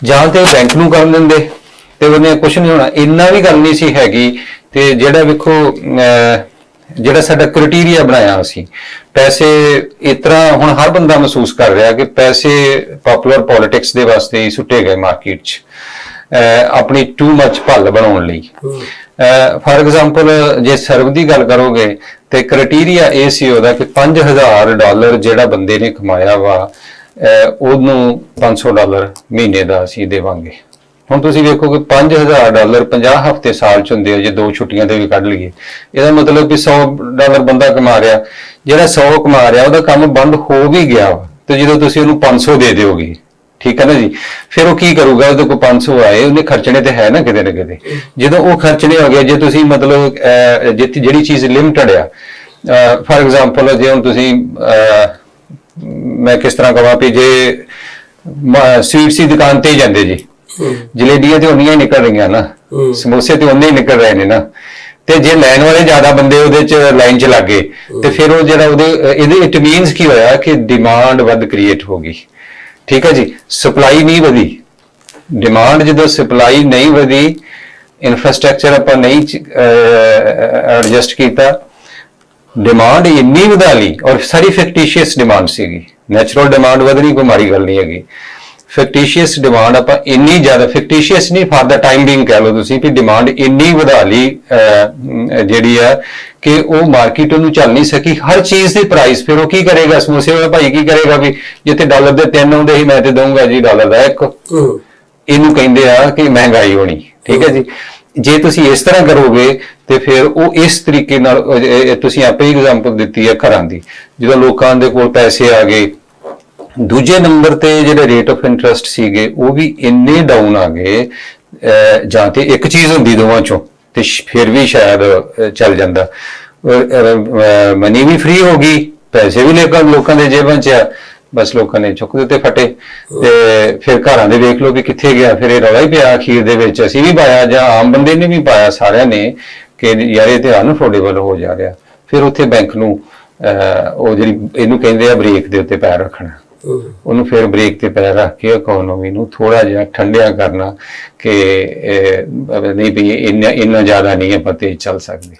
ਜਾਂ ਤੇ ਬੈਂਕ ਨੂੰ ਕਰਨ ਦਿੰਦੇ ਤੇ ਉਹਨੇ ਕੁਝ ਨਹੀਂ ਹੋਣਾ। ਇੰਨਾ ਵੀ ਗੱਲ ਨਹੀਂ ਸੀ ਹੈਗੀ ਤੇ ਜਿਹੜਾ ਵੇਖੋ ਜਿਹੜਾ ਸਾਡਾ ਕ੍ਰਾਈਟੇਰੀਆ ਬਣਾਇਆ ਅਸੀਂ ਪੈਸੇ ਇਸ ਤਰ੍ਹਾਂ ਹੁਣ ਹਰ ਬੰਦਾ ਮਹਿਸੂਸ ਕਰ ਰਿਹਾ ਕਿ ਪੈਸੇ ਪਪੂਲਰ ਪੋਲਿਟਿਕਸ ਦੇ ਵਾਸਤੇ ਹੀ ਸੁੱਟੇ ਗਏ ਮਾਰਕੀਟ 'ਚ ਆਪਣੀ ਟੂ ਮੱਚ ਭੱਲ ਬਣਾਉਣ ਲਈ। ਫਾਰ ਐਗਜ਼ਾਮਪਲ ਜੇ ਸਰਵ ਦੀ ਗੱਲ ਕਰੋਗੇ ਤੇ ਕ੍ਰਾਈਟੇਰੀਆ ਇਹ ਸੀ ਉਹਦਾ ਕਿ 5000 ਡਾਲਰ ਜਿਹੜਾ ਬੰਦੇ ਨੇ ਕਮਾਇਆ ਵਾ ਅਹ, ਉਹਨੂੰ 500 ਡਾਲਰ ਮਹੀਨੇ ਦਾ ਅਸੀਂ ਦੇਵਾਂਗੇ। ਹੁਣ ਤੁਸੀਂ ਵੇਖੋ ਕਿ 5000 ਡਾਲਰ 50 ਹਫ਼ਤੇ ਸਾਲ ਚ ਹੁੰਦੇ ਆ ਜੇ ਦੋ ਛੁੱਟੀਆਂ ਤੇ ਵੀ ਕੱਢ ਲਈਏ। ਇਹਦਾ ਮਤਲਬ ਕਿ 100 ਡਾਲਰ ਬੰਦਾ ਕਮਾ ਰਿਹਾ। ਜਿਹੜਾ 100 ਕਮਾ ਰਿਹਾ ਉਹਦਾ ਕੰਮ ਬੰਦ ਹੋ ਵੀ ਗਿਆ ਤੇ ਜਦੋਂ ਤੁਸੀਂ ਉਹਨੂੰ 500 ਦੇ ਦਿਓਗੇ ਠੀਕ ਹੈ ਨਾ ਜੀ? ਫਿਰ ਉਹ ਕੀ ਕਰੂਗਾ? ਉਹਦੇ ਕੋਲ 500 ਆਏ ਉਹਨੇ ਖਰਚਣੇ ਤੇ ਹੈ ਨਾ ਕਿਤੇ ਨਾ ਕਿਤੇ। ਜਦੋਂ ਉਹ ਖਰਚਣੇ ਹੋ ਗਏ ਜੇ ਤੁਸੀਂ ਮਤਲਬ ਜਿੱਥੇ ਜਿਹੜੀ ਚੀਜ਼ ਲਿਮਟਡ ਆ ਫਾਰ ਐਗਜ਼ਾਮਪਲ ਜੇ ਹੁਣ ਤੁਸੀਂ ਅਹ, ਮੈਂ ਕਿਸ ਤਰ੍ਹਾਂ ਕਹਾਂ ਵੀ ਜੇ ਸਵੀਟਸ ਦੀ ਦੁਕਾਨ ਤੇ ਜਾਂਦੇ ਜੀ। ਜਲੇਬੀਆਂ ਤੇ ਉਨੀਆਂ ਹੀ ਨਿਕਲ ਰਹੀਆਂ ਨਾ। ਸਮੋਸੇ ਤੇ ਉਨੇ ਹੀ ਨਿਕਲ ਰਹੇ ਨੇ ਨਾ। ਤੇ ਜੇ ਲੈਣ ਵਾਲੇ ਜ਼ਿਆਦਾ ਬੰਦੇ ਉਹਦੇ ਚ ਲਾਈਨ ਚ ਲੱਗੇ ਤੇ ਫਿਰ ਉਹ ਜਿਹੜਾ ਉਹਦੇ ਇਹਦੇ ਇਟ ਮੀਨਸ ਕੀ ਹੋਇਆ ਕਿ ਡਿਮਾਂਡ ਵੱਧ ਕ੍ਰੀਏਟ ਹੋ ਗਈ। ਠੀਕ ਹੈ ਜੀ ਸਪਲਾਈ ਨਹੀਂ ਵਧੀ। ਡਿਮਾਂਡ ਜਦੋਂ ਸਪਲਾਈ ਨਹੀਂ ਵਧੀ ਇਨਫਰਾਸਟ੍ਰਕਚਰ ਆਪਾਂ ਨਹੀਂ ਐਡਜਸਟ ਕੀਤਾ ਡਿਮਾਂਡ ਇੰਨੀ ਵਧਾ ਲਈ ਔਰ ਸਾਰੀ ਫਿਕਟੀਸ਼ੀਅਸ ਡਿਮਾਂਡ ਸੀਗੀ। ਨੈਚੁਰਲ ਡਿਮਾਂਡ ਵਧਣੀ ਕੋਈ ਮਾੜੀ ਗੱਲ ਨਹੀਂ ਹੈਗੀ। ਫਿਕਟੀਸ਼ੀਅਸ ਡਿਮਾਂਡ ਆਪਾਂ ਇੰਨੀ ਜ਼ਿਆਦਾ ਫਿਕਟੀਸ਼ੀਅਸ ਨਹੀਂ ਫਾਰ ਦਾ ਟਾਈਮ ਬੀਇੰਗ ਕਹਿ ਲਓ ਤੁਸੀਂ ਕਿ ਡਿਮਾਂਡ ਇੰਨੀ ਵਧਾ ਲਈ ਜਿਹੜੀ ਆ ਕਿ ਉਹ ਮਾਰਕੀਟ ਨੂੰ ਚੱਲ ਨਹੀਂ ਸਕੀ। ਹਰ ਚੀਜ਼ ਦੀ ਪ੍ਰਾਈਸ ਫਿਰ ਉਹ ਕੀ ਕਰੇਗਾ? ਸਮੋਸੇ ਵਾਲਾ ਭਾਈ ਕੀ ਕਰੇਗਾ ਵੀ ਜਿੱਥੇ ਡਾਲਰ ਦੇ ਤਿੰਨ ਆਉਂਦੇ ਸੀ ਮੈਂ ਤੇ ਦਊਂਗਾ ਜੀ ਡਾਲਰ ਦਾ ਇੱਕ। ਇਹਨੂੰ ਕਹਿੰਦੇ ਆ ਕਿ ਮਹਿੰਗਾਈ ਹੋਣੀ ਠੀਕ ਹੈ ਜੀ। ਜੇ ਤੁਸੀਂ ਇਸ ਤਰ੍ਹਾਂ ਕਰੋਗੇ ਤੇ ਫਿਰ ਉਹ ਇਸ ਤਰੀਕੇ ਨਾਲ ਤੁਸੀਂ ਆਪੇ ਹੀ ਐਗਜ਼ਾਮਪਲ ਦਿੱਤੀ ਹੈ ਘਰਾਂ ਦੀ। ਜਦੋਂ ਲੋਕਾਂ ਦੇ ਕੋਲ ਪੈਸੇ ਆ ਗਏ ਦੂਜੇ ਨੰਬਰ ਤੇ ਜਿਹੜੇ ਰੇਟ ਆਫ ਇੰਟਰਸਟ ਸੀਗੇ ਉਹ ਵੀ ਇੰਨੇ ਡਾਊਨ ਆ ਗਏ ਜਾਂ ਤੇ ਇੱਕ ਚੀਜ਼ ਹੁੰਦੀ ਦੋਵਾਂ ਚੋਂ ਤੇ ਫਿਰ ਵੀ ਸ਼ਾਇਦ ਚੱਲ ਜਾਂਦਾ। ਮਨੀ ਵੀ ਫ੍ਰੀ ਹੋ ਗਈ ਪੈਸੇ ਵੀ ਲੋਕਾਂ ਲੋਕਾਂ ਦੇ ਜੇਬਾਂ 'ਚ ਆ ਬਸ ਲੋਕਾਂ ਨੇ ਚੁੱਕ ਦਿੱਤੇ ਫਟੇ ਤੇ ਫਿਰ ਘਰਾਂ ਦੇ ਵੇਖ ਲਓ ਵੀ ਕਿੱਥੇ ਗਿਆ ਫਿਰ ਇਹ ਰੌਲਾ ਹੀ ਪਿਆ ਅਖੀਰ ਦੇ ਵਿੱਚ ਅਸੀਂ ਵੀ ਪਾਇਆ ਜਾਂ ਆਮ ਬੰਦੇ ਨੇ ਵੀ ਪਾਇਆ ਸਾਰਿਆਂ ਨੇ ਕਿ ਯਾਰ ਇਹ ਤੇ ਅਨਅਫੋਰਡੇਬਲ ਹੋ ਜਾ ਰਿਹਾ। ਫਿਰ ਉੱਥੇ ਬੈਂਕ ਨੂੰ ਅਹ, ਉਹ ਜਿਹੜੀ ਇਹਨੂੰ ਕਹਿੰਦੇ ਆ ਬ੍ਰੇਕ ਦੇ ਉੱਤੇ ਪੈਰ ਰੱਖਣਾ। ਉਹਨੂੰ ਫਿਰ ਬ੍ਰੇਕ ਤੇ ਪੈਰ ਰੱਖ ਕੇ ਇਕਨੋਮੀ ਨੂੰ ਥੋੜਾ ਜਿਹਾ ਠੰਡਿਆ ਕਰਨਾ ਕਿ ਨਹੀਂ ਵੀ ਇੰਨਾ ਇੰਨਾ ਜ਼ਿਆਦਾ ਨਹੀਂ ਆਪਾਂ ਤੇਜ਼ ਚੱਲ ਸਕਦੇ।